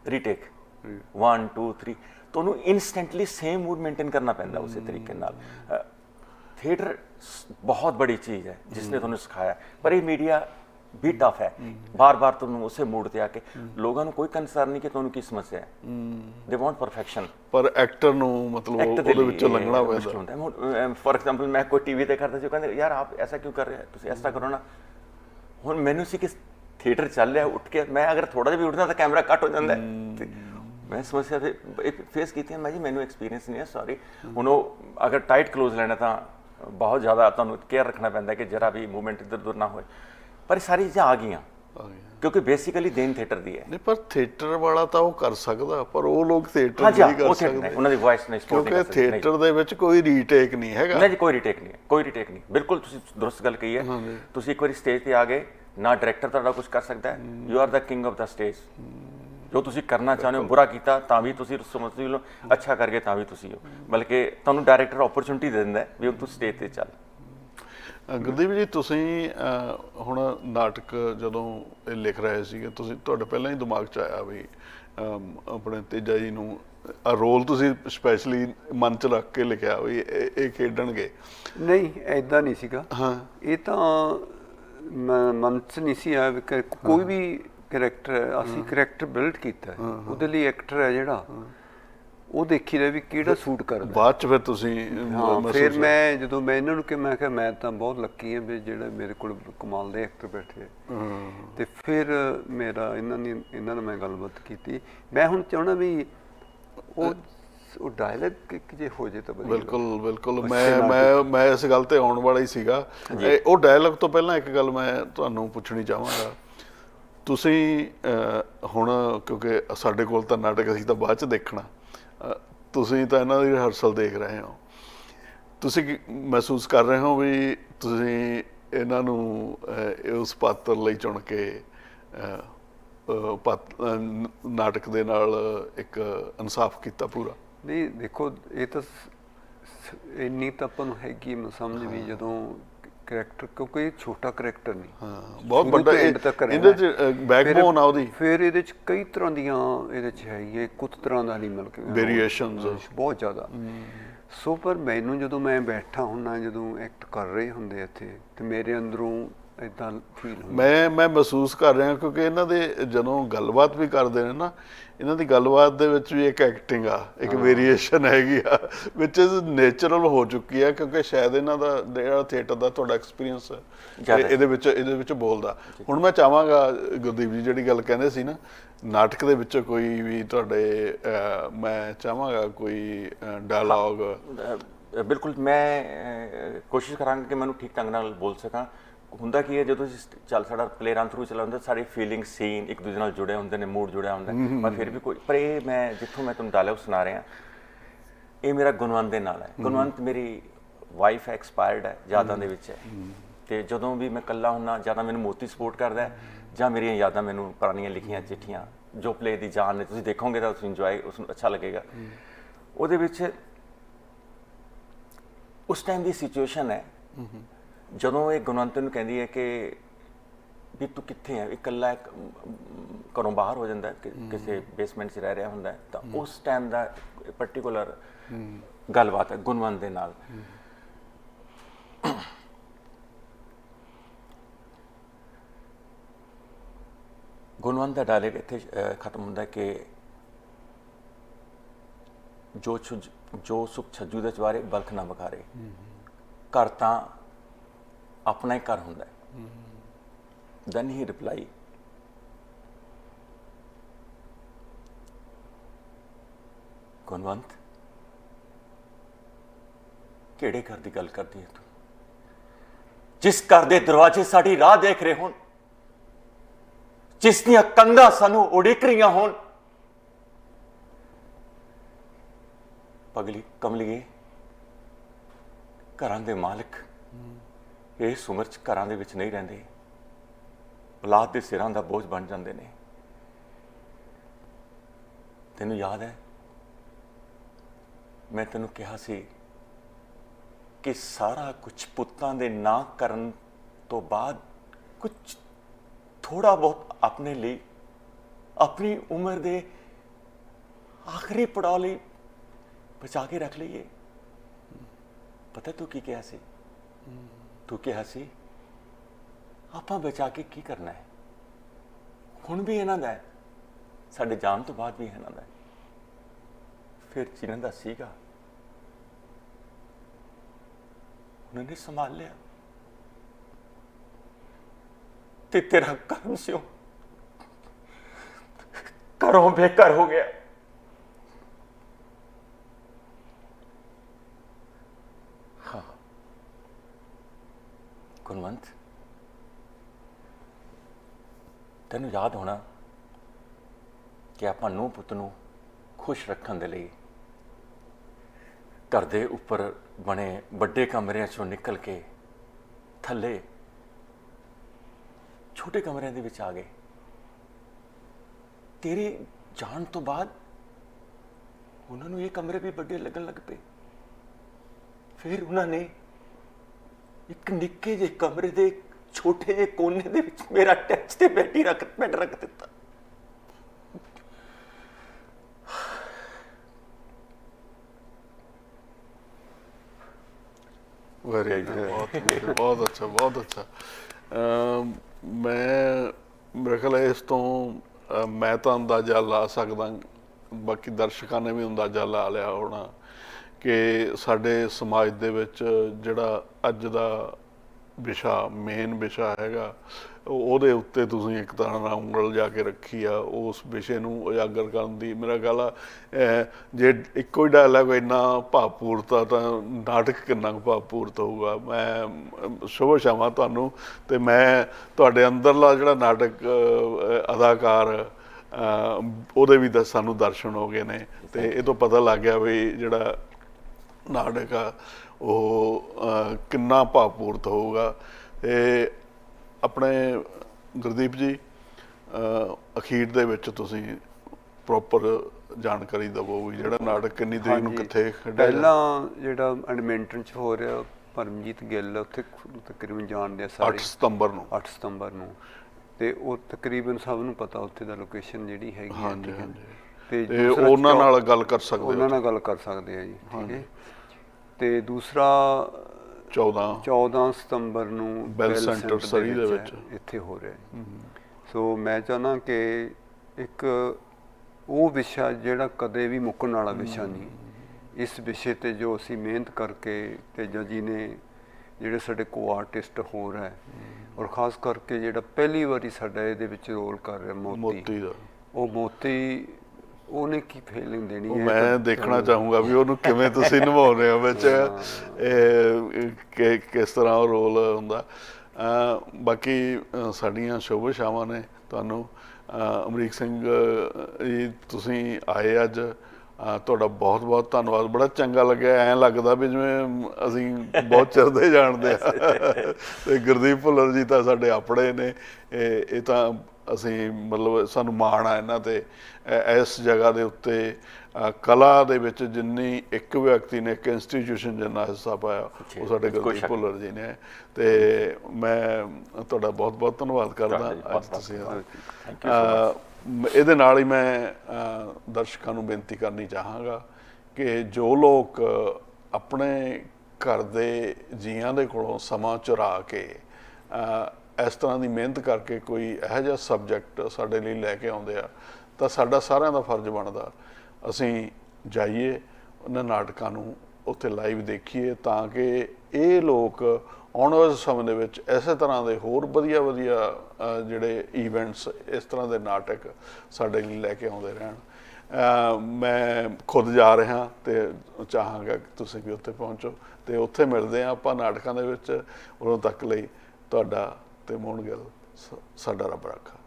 ਰੀਟੇਕ 1 2 3 ਤੁਹਾਨੂੰ ਇਨਸਟੈਂਟਲੀ ਸੇਮ ਮੂਡ ਮੇਨਟੇਨ ਕਰਨਾ ਪੈਂਦਾ ਉਸੇ ਤਰੀਕੇ ਨਾਲ। ਥੀਏਟਰ ਬਹੁਤ ਬੜੀ ਚੀਜ਼ ਹੈ ਜਿਸ ਨੇ ਤੁਹਾਨੂੰ ਸਿਖਾਇਆ। ਪਰ ਇਹ ਮੀਡੀਆ ਵੀ ਟਫ ਹੈ। ਬਾਰ-ਬਾਰ ਤੁਹਾਨੂੰ ਉਸੇ ਮੂਡ ਤੇ ਆ ਕੇ ਲੋਕਾਂ ਨੂੰ ਕੋਈ ਕੰਸਰਨ ਨਹੀਂ ਕਿ ਤੁਹਾਨੂੰ ਕੀ ਸਮੱਸਿਆ ਹੈ। ਦੇ ਵਾਂਟ ਪਰਫੈਕਸ਼ਨ ਪਰ ਐਕਟਰ ਨੂੰ ਮਤਲਬ ਉਹਦੇ ਵਿੱਚੋਂ ਲੰਘਣਾ ਪੈਂਦਾ। ਫੋਰ ਐਗਜ਼ਾਮਪਲ ਮੈਂ ਕੋਈ ਟੀਵੀ ਤੇ ਕਰਦਾ ਸੀ ਕਹਿੰਦੇ ਯਾਰ ਆਪ ਐਸਾ ਕਿਉਂ ਕਰ ਰਹੇ ਹੋ? ਤੁਸੀਂ ਐਸਾ ਕਰੋ ਨਾ। ਹੁਣ ਮੈਨੂੰ ਸੀ ਕਿ ਥੀਏਟਰ ਚੱਲ ਰਿਹਾ ਉੱਠ ਕੇ ਮੈਂ ਅਗਰ ਥੋੜਾ ਜਿਹਾ ਵੀ ਉੱਠਦਾ ਤਾਂ ਕੈਮਰਾ ਕੱਟ ਹੋ ਜਾਂਦਾ ਮੈਂ ਸਮੱਸਿਆ ਤੇ ਫੇਸ ਕੀਤੀ ਹੈ ਮੈਂ ਜੀ ਮੈਨੂੰ ਐਕਸਪੀਰੀਅੰਸ ਨਹੀਂ ਹੈ ਸੌਰੀ ਹੁਣ ਉਹ ਅਗਰ ਟਾਈਟ ਕਲੋਜ਼ ਲੈਣਾ ਤਾਂ ਬਹੁਤ ਜ਼ਿਆਦਾ ਤੁਹਾਨੂੰ ਕੇਅਰ ਰੱਖਣਾ ਪੈਂਦਾ ਕਿ ਜਰਾ ਵੀ ਮੂਵਮੈਂਟ ਇੱਧਰ ਉੱਧਰ ਨਾ ਹੋਏ ਪਰ ਇਹ ਸਾਰੀ ਚੀਜ਼ਾਂ ਆ ਗਈਆਂ। ਕਿਉਂਕਿ ਬੇਸਿਕਲੀ ਦੇਨ ਥੀਏਟਰ ਦੀ ਹੈ ਨਹੀਂ ਪਰ ਥੀਏਟਰ ਵਾਲਾ ਤਾਂ ਉਹ ਕਰ ਸਕਦਾ ਪਰ ਉਹ ਲੋਕ ਥੀਏਟਰ ਨਹੀਂ ਕਰ ਸਕਦੇ ਉਹਨਾਂ ਦੀ ਵੌਇਸ ਨਹੀਂ ਸਪੋਰਟ ਕਿਉਂਕਿ ਥੀਏਟਰ ਦੇ ਵਿੱਚ ਕੋਈ ਰੀਟੇਕ ਨਹੀਂ ਹੈਗਾ ਨਹੀਂ ਕੋਈ ਰੀਟੇਕ ਨਹੀਂ ਕੋਈ ਰੀਟੇਕ ਨਹੀਂ ਬਿਲਕੁਲ ਤੁਸੀਂ ਦਰੁਸਤ ਗੱਲ ਕਹੀ ਹੈ ਤੁਸੀਂ ਇੱਕ ਵਾਰੀ ਸਟੇਜ ਤੇ ਆ ਗਏ ਨਾ ਡਾਇਰੈਕਟਰ ਤੁਹਾਡਾ ਕੁਝ ਕਰ ਸਕਦਾ ਹੈ you are the king of the stage ਜੋ ਤੁਸੀਂ ਕਰਨਾ ਚਾਹੁੰਦੇ ਹੋ ਬੁਰਾ ਕੀਤਾ ਤਾਂ ਵੀ ਤੁਸੀਂ ਸਮਝ ਲਓ ਅੱਛਾ ਕਰਕੇ ਤਾਂ ਵੀ ਤੁਸੀਂ ਹੋ। ਬਲਕਿ ਤੁਹਾਨੂੰ ਡਾਇਰੈਕਟਰ ਓਪਰਚੁਨਿਟੀ ਦੇ ਦਿੰਦਾ ਹੈ ਵੀ ਹੁਣ ਤੂੰ ਸਟੇਜ ਤੇ ਚੱਲ। ਗੁਰਦੀਪ ਜੀ ਤੁਸੀਂ ਹੁਣ ਨਾਟਕ ਜਦੋਂ ਇਹ ਲਿਖ ਰਹੇ ਸੀਗੇ ਤੁਸੀਂ ਤੁਹਾਡੇ ਪਹਿਲਾਂ ਹੀ ਦਿਮਾਗ 'ਚ ਆਇਆ ਵੀ ਆਪਣੇ ਤੇਜਾ ਜੀ ਨੂੰ ਆ ਰੋਲ ਤੁਸੀਂ ਸਪੈਸ਼ਲੀ ਮਨ 'ਚ ਰੱਖ ਕੇ ਲਿਖਿਆ ਵੀ ਇਹ ਇਹ ਖੇਡਣਗੇ। ਨਹੀਂ ਐਦਾਂ ਨਹੀਂ ਸੀਗਾ। ਹਾਂ। ਇਹ ਤਾਂ ਮਨ ਚ ਨਹੀਂ ਸੀ ਕਿ ਕੋਈ ਵੀ ਕਰੈਕਟਰ ਅਸੀਂ ਕਰੈਕਟਰ ਬਿਲਡ ਕੀਤਾ ਉਹਦੇ ਲਈ ਐਕਟਰ ਹੈ ਜਿਹੜਾ। ਉਹ ਦੇਖੀ ਦਾ ਵੀ ਕਿਹੜਾ ਸੂਟ ਕਰਦਾ। ਬਾਅਦ 'ਚ ਫਿਰ ਤੁਸੀਂ ਫਿਰ ਮੈਂ ਜਦੋਂ ਮੈਂ ਇਹਨਾਂ ਨੂੰ ਕਿ ਮੈਂ ਕਿਹਾ ਮੈਂ ਤਾਂ ਬਹੁਤ ਲੱਕੀ ਹਾਂ ਵੀ ਜਿਹੜਾ ਮੇਰੇ ਕੋਲ ਕਮਾਲ ਦੇ ਐਕਟਰ ਬੈਠੇ ਤੇ ਫਿਰ ਮੇਰਾ ਇਹਨਾਂ ਨੇ ਇਹਨਾਂ ਨਾਲ ਮੈਂ ਗੱਲਬਾਤ ਕੀਤੀ। ਮੈਂ ਹੁਣ ਚਾਹਣਾ ਵੀ ਉਹ ਉਹ ਡਾਇਲੌਗ ਜੇ ਹੋ ਜੇ ਤਾਂ ਬਿਲਕੁਲ ਬਿਲਕੁਲ। ਮੈਂ। ਮੈਂ ਮੈਂ ਇਸ ਗੱਲ ਤੇ ਆਉਣ ਵਾਲਾ ਹੀ ਸੀਗਾ। ਉਹ ਡਾਇਲੌਗ ਤੋਂ ਪਹਿਲਾਂ ਇੱਕ ਗੱਲ ਮੈਂ ਤੁਹਾਨੂੰ ਪੁੱਛਣੀ ਚਾਹਾਂਗਾ। ਤੁਸੀਂ ਹੁਣ ਕਿਉਂਕਿ ਸਾਡੇ ਕੋਲ ਤਾਂ ਨਾਟਕ ਅਸੀਂ ਤਾਂ ਬਾਅਦ ਚ ਦੇਖਣਾ ਤੁਸੀਂ ਤਾਂ ਇਹਨਾਂ ਦੀ ਰਿਹਰਸਲ ਦੇਖ ਰਹੇ ਹੋ। ਤੁਸੀਂ ਮਹਿਸੂਸ ਕਰ ਰਹੇ ਹੋ ਵੀ ਤੁਸੀਂ ਇਹਨਾਂ ਨੂੰ ਉਸ ਪਾਤਰ ਲਈ ਚੁਣ ਕੇ ਨਾਟਕ ਦੇ ਨਾਲ ਇੱਕ ਇਨਸਾਫ ਕੀਤਾ ਪੂਰਾ? ਨਹੀਂ ਦੇਖੋ ਇਹ ਤਾਂ ਇੰਨੀ ਤਾਂ ਆਪਾਂ ਨੂੰ ਹੈਗੀ ਮੈਂ ਸਮਝ ਵੀ ਜਦੋਂ ਕਰੈਕਟਰ ਕਿਉਂਕਿ ਇਹ ਛੋਟਾ ਕਰੈਕਟਰ ਨਹੀਂ। ਹਾਂ, ਬਹੁਤ ਵੱਡਾ end ਤੱਕ ਇਹਦੇ ਚ, ਫਿਰ- ਆ ਉਹਦੀ। ਫਿਰ ਇਹਦੇ ਚ ਕਈ ਤਰ੍ਹਾਂ ਦੀਆਂ ਇਹਦੇ ਚ ਹੈ ਇਹ ਕੁਝ ਤਰ੍ਹਾਂ ਦਾ ਨਹੀਂ ਮਿਲ ਕੇ Variations। ਬਹੁਤ ਜ਼ਿਆਦਾ। ਸੋ ਪਰ ਮੈਨੂੰ ਜਦੋਂ ਮੈਂ ਬੈਠਾ ਹੁੰਨਾ ਜਦੋਂ ਐਕਟ ਕਰ ਰਹੇ ਹੁੰਦੇ ਇੱਥੇ ਤੇ ਮੇਰੇ ਅੰਦਰੋਂ ਇਦਾਂ ਫੀਲ ਹੁੰਦਾ। ਮੈਂ ਮੈਂ ਮਹਿਸੂਸ ਕਰ ਰਿਹਾ ਕਿਉਂਕਿ ਇਹਨਾਂ ਦੇ ਜਦੋਂ ਗੱਲਬਾਤ ਵੀ ਕਰਦੇ ਨੇ ਨਾ ਇਹਨਾਂ ਦੀ ਗੱਲਬਾਤ ਦੇ ਵਿੱਚ ਵੀ ਇੱਕ ਐਕਟਿੰਗ ਆ ਇੱਕ ਵੇਰੀਏਸ਼ਨ ਹੈਗੀ ਆ ਵਿਚ ਇਜ਼ ਨੇਚਰਲ ਹੋ ਚੁੱਕੀ ਆ ਕਿਉਂਕਿ ਸ਼ਾਇਦ ਇਹਨਾਂ ਦਾ ਜਿਹੜਾ ਥੀਏਟਰ ਦਾ ਤੁਹਾਡਾ ਐਕਸਪੀਰੀਅੰਸ ਹੈ। ਇਹਦੇ ਵਿੱਚ ਇਹਦੇ ਵਿੱਚ ਬੋਲਦਾ। ਹੁਣ ਮੈਂ ਚਾਹਾਂਗਾ ਗੁਰਦੀਪ ਜੀ ਜਿਹੜੀ ਗੱਲ ਕਹਿੰਦੇ ਸੀ ਨਾ ਨਾਟਕ ਦੇ ਵਿੱਚ ਕੋਈ ਵੀ ਤੁਹਾਡੇ ਮੈਂ ਚਾਹਾਂਗਾ ਕੋਈ ਡਾਇਲੌਗ ਬਿਲਕੁਲ ਮੈਂ ਕੋਸ਼ਿਸ਼ ਕਰਾਂਗਾ ਕਿ ਮੈਨੂੰ ਠੀਕ ਢੰਗ ਨਾਲ ਬੋਲ ਸਕਾਂ। ਹੁੰਦਾ ਕੀ ਹੈ ਜਦੋਂ ਅਸੀਂ ਚੱਲ ਸਾਡਾ ਪਲੇ ਰਨ ਥਰੂ ਚੱਲਦਾ ਹੁੰਦਾ ਸਾਡੀ ਫੀਲਿੰਗ ਸੀਨ ਇੱਕ ਦੂਜੇ ਨਾਲ ਜੁੜੇ ਹੁੰਦੇ ਨੇ ਮੂਡ ਜੁੜਿਆ ਹੁੰਦਾ। ਪਰ ਫਿਰ ਵੀ ਕੋਈ ਪਰ ਇਹ ਮੈਂ ਜਿੱਥੋਂ ਮੈਂ ਤੁਹਾਨੂੰ ਡਾਇਲੌਗ ਸੁਣਾ ਰਿਹਾ ਇਹ ਮੇਰਾ ਗੁਣਵੰਤ ਦੇ ਨਾਲ ਹੈ। ਗੁਣਵੰਤ ਮੇਰੀ ਵਾਈਫ ਐਕਸਪਾਇਰਡ ਹੈ ਯਾਦਾਂ ਦੇ ਵਿੱਚ ਹੈ। ਤੇ ਜਦੋਂ ਵੀ ਮੈਂ ਇਕੱਲਾ ਹੁੰਨਾ ਜਾਂ ਮੈਨੂੰ ਮੋਤੀ ਸਪੋਰਟ ਕਰਦਾ ਹੈ ਜਾਂ ਮੇਰੀਆਂ ਯਾਦਾਂ ਮੈਨੂੰ ਪੁਰਾਣੀਆਂ ਲਿਖੀਆਂ ਚਿੱਠੀਆਂ ਜੋ ਪਲੇ ਦੀ ਜਾਨ ਨੇ ਤੁਸੀਂ ਦੇਖੋਗੇ ਤਾਂ ਤੁਸੀਂ ਇੰਜੋਏ ਉਸ ਨੂੰ ਅੱਛਾ ਲੱਗੇਗਾ। ਉਹਦੇ ਵਿੱਚ ਉਸ ਟਾਈਮ ਦੀ ਸਿਚੁਏਸ਼ਨ ਹੈ। ਜਦੋਂ ਇਹ ਗੁਣਵੰਤ ਨੂੰ ਕਹਿੰਦੀ ਹੈ ਕਿ ਵੀ ਤੂੰ ਕਿੱਥੇ ਹੈ? ਇਕੱਲਾ ਘਰੋਂ ਬਾਹਰ ਹੋ ਜਾਂਦਾ ਕਿਸੇ ਬੇਸਮੈਂਟ 'ਚ ਰਹਿ ਰਿਹਾ ਹੁੰਦਾ ਤਾਂ ਉਸ ਟਾਈਮ ਦਾ ਪਾਰਟਿਕੂਲਰ ਗੱਲਬਾਤ ਹੈ ਗੁਣਵੰਤ ਦੇ ਨਾਲ। ਗੁਣਵੰਤ ਦਾ ਡਾਇਲੌਗ ਇੱਥੇ ਖਤਮ ਹੁੰਦਾ ਕਿ ਜੋ ਜੋ ਸੁਖ ਛੱਜੂ ਦੇ ਚਵਾਰੇ ਬਲਖ ਨਾ ਬਖਾਰੇ ਘਰ ਤਾਂ ਆਪਣਾ ਹੀ ਘਰ ਹੁੰਦਾ ਹੈ। ਦੈਨ ਹੀ ਰਿਪਲਾਈ ਗੁਣਵੰਤ ਕਿਹੜੇ ਘਰ ਦੀ ਗੱਲ ਕਰਦੀ ਹੈ ਤੂੰ? ਜਿਸ ਘਰ ਦੇ ਦਰਵਾਜ਼ੇ ਸਾਡੀ ਰਾਹ ਦੇਖ ਰਹੇ ਹੋਣ, ਜਿਸ ਦੀਆਂ ਕੰਧਾਂ ਸਾਨੂੰ ਉਡੀਕ ਰਹੀਆਂ ਹੋਣ। ਪਗਲੀ ਕਮਲੀਏ, ਘਰਾਂ ਦੇ ਮਾਲਕ ਇਸ ਉਮਰ ਚ ਘਰਾਂ ਦੇ ਵਿੱਚ ਨਹੀਂ ਰਹਿੰਦੇ। ਔਲਾਦ ਦੇ ਸਿਰਾਂ ਦਾ ਬੋਝ ਬਣ ਜਾਂਦੇ ਨੇ। ਤੈਨੂੰ ਯਾਦ ਹੈ? ਮੈਂ ਤੈਨੂੰ ਕਿਹਾ ਸੀ ਕਿ ਸਾਰਾ ਕੁਝ ਪੁੱਤਾਂ ਦੇ ਨਾ ਕਰਨ ਤੋਂ ਬਾਅਦ ਕੁਝ ਥੋੜਾ ਬਹੁਤ ਆਪਣੇ ਲਈ, ਆਪਣੀ ਉਮਰ ਦੇ ਆਖਰੀ ਪੜਾਅ ਲਈ ਬਚਾ ਕੇ ਰੱਖ ਲਈਏ। ਪਤਾ ਤੂੰ ਕੀ ਕਿਹਾ ਸੀ? ਤੂੰ ਕਿਹਾ ਸੀ, ਆਪਾਂ ਬਚਾ ਕੇ ਕੀ ਕਰਨਾ ਹੈ? ਹੁਣ ਵੀ ਇਹਨਾਂ ਦਾ ਹੈ, ਸਾਡੇ ਜਾਣ ਤੋਂ ਬਾਅਦ ਵੀ ਇਹਨਾਂ ਦਾ ਹੈ। ਫਿਰ ਜਿਨ੍ਹਾਂ ਦਾ ਸੀਗਾ, ਉਹਨਾਂ ਨੇ ਸੰਭਾਲ ਲਿਆ। ਤੇ ਤੇਰਾ ਕਰਮ ਸਿਓ ਘਰੋਂ ਬੇਘਰ ਹੋ ਗਿਆ। ਗੁਣਵੰਤ। ਤੈਨੂੰ ਯਾਦ ਹੋਣਾ ਕਿ ਆਪਾਂ ਨੂੰ ਪੁੱਤ ਨੂੰ ਖੁਸ਼ ਰੱਖਣ ਦੇ ਲਈ ਘਰ ਦੇ ਉੱਪਰ ਬਣੇ ਵੱਡੇ ਕਮਰਿਆਂ ਚੋਂ ਨਿਕਲ ਕੇ ਥੱਲੇ ਛੋਟੇ ਕਮਰਿਆਂ ਦੇ ਵਿੱਚ ਆ ਗਏ। ਤੇਰੀ ਜਾਣ ਤੋਂ ਬਾਅਦ ਉਹਨਾਂ ਨੂੰ ਇਹ ਕਮਰੇ ਵੀ ਵੱਡੇ ਲੱਗਣ ਲੱਗ ਪਏ। ਫਿਰ ਉਹਨਾਂ ਨੇ ਇੱਕ ਨਿੱਕੇ ਜਿਹੇ ਕਮਰੇ ਦੇ ਛੋਟੇ ਜਿਹੇ ਕੋਨੇ ਦੇ ਵਿੱਚ ਮੇਰਾ ਟੈਚ ਤੇ ਬੈਠੀ ਰੱਖ ਬੈੱਡ ਰੱਖ ਦਿੱਤਾ। ਵੈਰੀ ਬਹੁਤ ਅੱਛਾ ਬਹੁਤ ਅੱਛਾ। ਮੈਂ ਮੇਰੇ ਖਿਆਲ ਇਸ ਤੋਂ ਮੈਂ ਤਾਂ ਅੰਦਾਜ਼ਾ ਲਾ ਸਕਦਾ ਬਾਕੀ ਦਰਸ਼ਕਾਂ ਨੇ ਵੀ ਅੰਦਾਜ਼ਾ ਲਾ ਲਿਆ ਹੋਣਾ। ਕਿ ਸਾਡੇ ਸਮਾਜ ਦੇ ਵਿੱਚ ਜਿਹੜਾ ਅੱਜ ਦਾ ਵਿਸ਼ਾ ਮੇਨ ਵਿਸ਼ਾ ਹੈਗਾ ਉਹਦੇ ਉੱਤੇ ਤੁਸੀਂ ਇੱਕ ਤਰ੍ਹਾਂ ਨਾਲ ਉਂਗਲ ਜਾ ਕੇ ਰੱਖੀ ਆ ਉਸ ਵਿਸ਼ੇ ਨੂੰ ਉਜਾਗਰ ਕਰਨ ਦੀ। ਮੇਰਾ ਖਿਆਲ ਆ ਜੇ ਇੱਕੋ ਹੀ ਡਾਇਲੌਗ ਇੰਨਾ ਭਾਵਪੂਰਤ ਆ ਤਾਂ ਨਾਟਕ ਕਿੰਨਾ ਕੁ ਭਾਵਪੂਰਤ ਹੋਊਗਾ? ਮੈਂ ਅਮ, ਸ਼ੁਭ ਸ਼ਾਮਾ ਤੁਹਾਨੂੰ ਤੇ ਮੈਂ ਤੁਹਾਡੇ ਅੰਦਰਲਾ ਜਿਹੜਾ ਨਾਟਕ ਅਦਾਕਾਰ ਉਹਦੇ ਵੀ ਤਾਂ ਸਾਨੂੰ ਦਰਸ਼ਨ ਹੋ ਗਏ ਨੇ ਤੇ ਇਹ ਤੋਂ ਪਤਾ ਲੱਗ ਗਿਆ ਵੀ ਜਿਹੜਾ ਨਾਟਕ ਆ ਉਹ ਕਿੰਨਾ ਭਾਵਪੂਰਤ ਹੋਊਗਾ। ਤੇ ਆਪਣੇ ਗੁਰਦੀਪ ਜੀ ਅਖੀਰ ਦੇ ਵਿੱਚ ਤੁਸੀਂ ਪ੍ਰੋਪਰ ਜਾਣਕਾਰੀ ਦਵੋ ਵੀ ਜਿਹੜਾ ਨਾਟਕ ਕਿੰਨੀ ਤਰੀਕ ਨੂੰ। ਕਿੱਥੇ ਖੇਡਿਆ ਪਹਿਲਾਂ ਜਿਹੜਾ ਐਡਮਿੰਟਨ ਚ ਹੋ ਰਿਹਾ ਪਰਮਜੀਤ ਗਿੱਲ ਉੱਥੇ ਤਕਰੀਬਨ ਜਾਣਦੇ ਆ 8 ਸਾਰੇ ਸਤੰਬਰ ਨੂੰ। 8 ਸਤੰਬਰ ਨੂੰ। ਤੇ ਉਹ ਤਕਰੀਬਨ ਸਭ ਨੂੰ ਪਤਾ ਉੱਥੇ ਦਾ ਲੋਕੇਸ਼ਨ ਜਿਹੜੀ ਹੈਗੀ ਹੈ। ਤੇ ਤੇ ਦੂਸਰਾ ਉਹਨਾਂ ਚੌ- ਨਾਲ ਗੱਲ ਕਰ ਸਕਦੇ ਉਹਨਾਂ ਹੋ ਨਾਲ ਗੱਲ ਕਰ ਸਕਦੇ ਆ ਜੀ ਠੀਕ ਹੈ। ਤੇ ਦੂਸਰਾ 14 14 ਸਤੰਬਰ ਨੂੰ ਬੈਲ ਸੈਂਟਰ ਸਰੀ ਦੇ ਵਿੱਚ। ਇੱਥੇ ਹੋ ਰਿਹਾ ਹੈ ਸੋ ਮੈਂ ਚਾਹਨਾ ਕਿ ਇੱਕ ਉਹ ਵਿਸ਼ਾ ਜਿਹੜਾ ਕਦੇ ਵੀ ਮੁੱਕਣ ਵਾਲਾ ਵਿਸ਼ਾ ਨਹੀਂ। ਇਸ ਵਿਸ਼ੇ ਤੇ ਜੋ ਅਸੀਂ ਮਿਹਨਤ ਕਰਕੇ ਤੇ ਜੀ ਨੇ ਜਿਹੜੇ ਸਾਡੇ ਕੋ ਆਰਟਿਸਟ ਹੋਰ ਹੈ। ਔਰ ਖਾਸ ਕਰਕੇ ਜਿਹੜਾ ਪਹਿਲੀ ਵਾਰੀ ਸਾਡਾ ਇਹਦੇ ਵਿੱਚ ਰੋਲ ਕਰ ਰਿਹਾ ਮੋਤੀ। ਮੋਤੀ ਦਾ। ਉਹ ਮੋਤੀ ਉਹਨੇ ਕੀ ਫੀਲਿੰਗ ਦੇਣੀ ਹੈ? ਮੈਂ ਦੇਖਣਾ ਚਾਹੂੰਗਾ ਵੀ ਉਹਨੂੰ ਕਿਵੇਂ ਤੁਸੀਂ ਨਿਭਾਉਂਦੇ ਹੋ ਵਿੱਚ। ਇਹ ਕਿਸ ਤਰ੍ਹਾਂ ਉਹ ਰੋਲ ਹੁੰਦਾ। ਬਾਕੀ ਸਾਡੀਆਂ ਸ਼ੁਭ ਸ਼ਾਮਾਂ ਨੇ ਤੁਹਾਨੂੰ। ਅਮਰੀਕ ਸਿੰਘ ਜੀ ਤੁਸੀਂ ਆਏ ਅੱਜ। ਤੁਹਾਡਾ ਬਹੁਤ ਬਹੁਤ ਧੰਨਵਾਦ। ਬੜਾ ਚੰਗਾ ਲੱਗਿਆ। ਐਂ ਲੱਗਦਾ ਵੀ ਜਿਵੇਂ ਅਸੀਂ ਬਹੁਤ ਚਿਰ ਦੇ ਜਾਣਦੇ ਆ। [laughs] ਤੇ ਗੁਰਦੀਪ ਭੁੱਲਰ ਜੀ ਤਾਂ ਸਾਡੇ ਆਪਣੇ ਨੇ। ਇਹ ਤਾਂ ਅਸੀਂ ਮਤਲਬ ਸਾਨੂੰ ਮਾਣ ਆ ਇਹਨਾਂ ਤੇ। ਇਸ ਜਗ੍ਹਾ ਦੇ ਉੱਤੇ ਕਲਾ ਦੇ ਵਿੱਚ ਜਿੰਨੀ ਇੱਕ ਵਿਅਕਤੀ ਨੇ ਇੱਕ ਇੰਸਟੀਟਿਊਸ਼ਨ ਜਿੰਨਾ ਹਿੱਸਾ ਪਾਇਆ ਉਹ ਸਾਡੇ ਗੁਰਦੀਪ ਸ਼ੱਕ। ਭੁੱਲਰ ਜੀ ਨੇ। ਤੇ ਮੈਂ ਤੁਹਾਡਾ ਬਹੁਤ ਬਹੁਤ ਧੰਨਵਾਦ ਕਰਦਾ ਅੱਜ ਤੁਸੀਂ ਇਹਦੇ ਨਾਲ ਹੀ ਮੈਂ ਦਰਸ਼ਕਾਂ ਨੂੰ ਬੇਨਤੀ ਕਰਨੀ ਚਾਹਾਂਗਾ ਕਿ ਜੋ ਲੋਕ ਆਪਣੇ ਘਰ ਦੇ ਜੀਆਂ ਦੇ ਕੋਲੋਂ ਸਮਾਂ ਚੁਰਾ ਕੇ ਇਸ ਤਰ੍ਹਾਂ ਦੀ ਮਿਹਨਤ ਕਰਕੇ ਕੋਈ ਇਹੋ ਜਿਹਾ ਸਬਜੈਕਟ ਸਾਡੇ ਲਈ ਲੈ ਕੇ ਆਉਂਦੇ ਆ, ਤਾਂ ਸਾਡਾ ਸਾਰਿਆਂ ਦਾ ਫਰਜ਼ ਬਣਦਾ, ਅਸੀਂ ਜਾਈਏ ਉਹਨਾਂ ਨਾਟਕਾਂ ਨੂੰ ਉੱਥੇ ਲਾਈਵ ਦੇਖੀਏ ਤਾਂ ਕਿ ਇਹ ਲੋਕ ਆਉਣ ਵਾਲੇ ਸਮੇਂ ਦੇ ਵਿੱਚ ਇਸੇ ਤਰ੍ਹਾਂ ਦੇ ਹੋਰ ਵਧੀਆ ਵਧੀਆ ਜਿਹੜੇ ਇਵੈਂਟਸ ਇਸ ਤਰ੍ਹਾਂ ਦੇ ਨਾਟਕ ਸਾਡੇ ਲਈ ਲੈ ਕੇ ਆਉਂਦੇ ਰਹਿਣ। ਮੈਂ ਖੁਦ ਜਾ ਰਿਹਾ ਤੇ ਚਾਹਾਂਗਾ ਕਿ ਤੁਸੀਂ ਵੀ ਉੱਥੇ ਪਹੁੰਚੋ ਤੇ ਉੱਥੇ ਮਿਲਦੇ ਆ ਆਪਾਂ ਨਾਟਕਾਂ ਦੇ ਵਿੱਚ, ਉਦੋਂ ਤੱਕ ਲਈ ਤੁਹਾਡਾ ਤੇ ਮੋਹਨ ਗਿੱਲ ਸ- ਸਾਡਾ ਰੱਬ ਰੱਖਾ।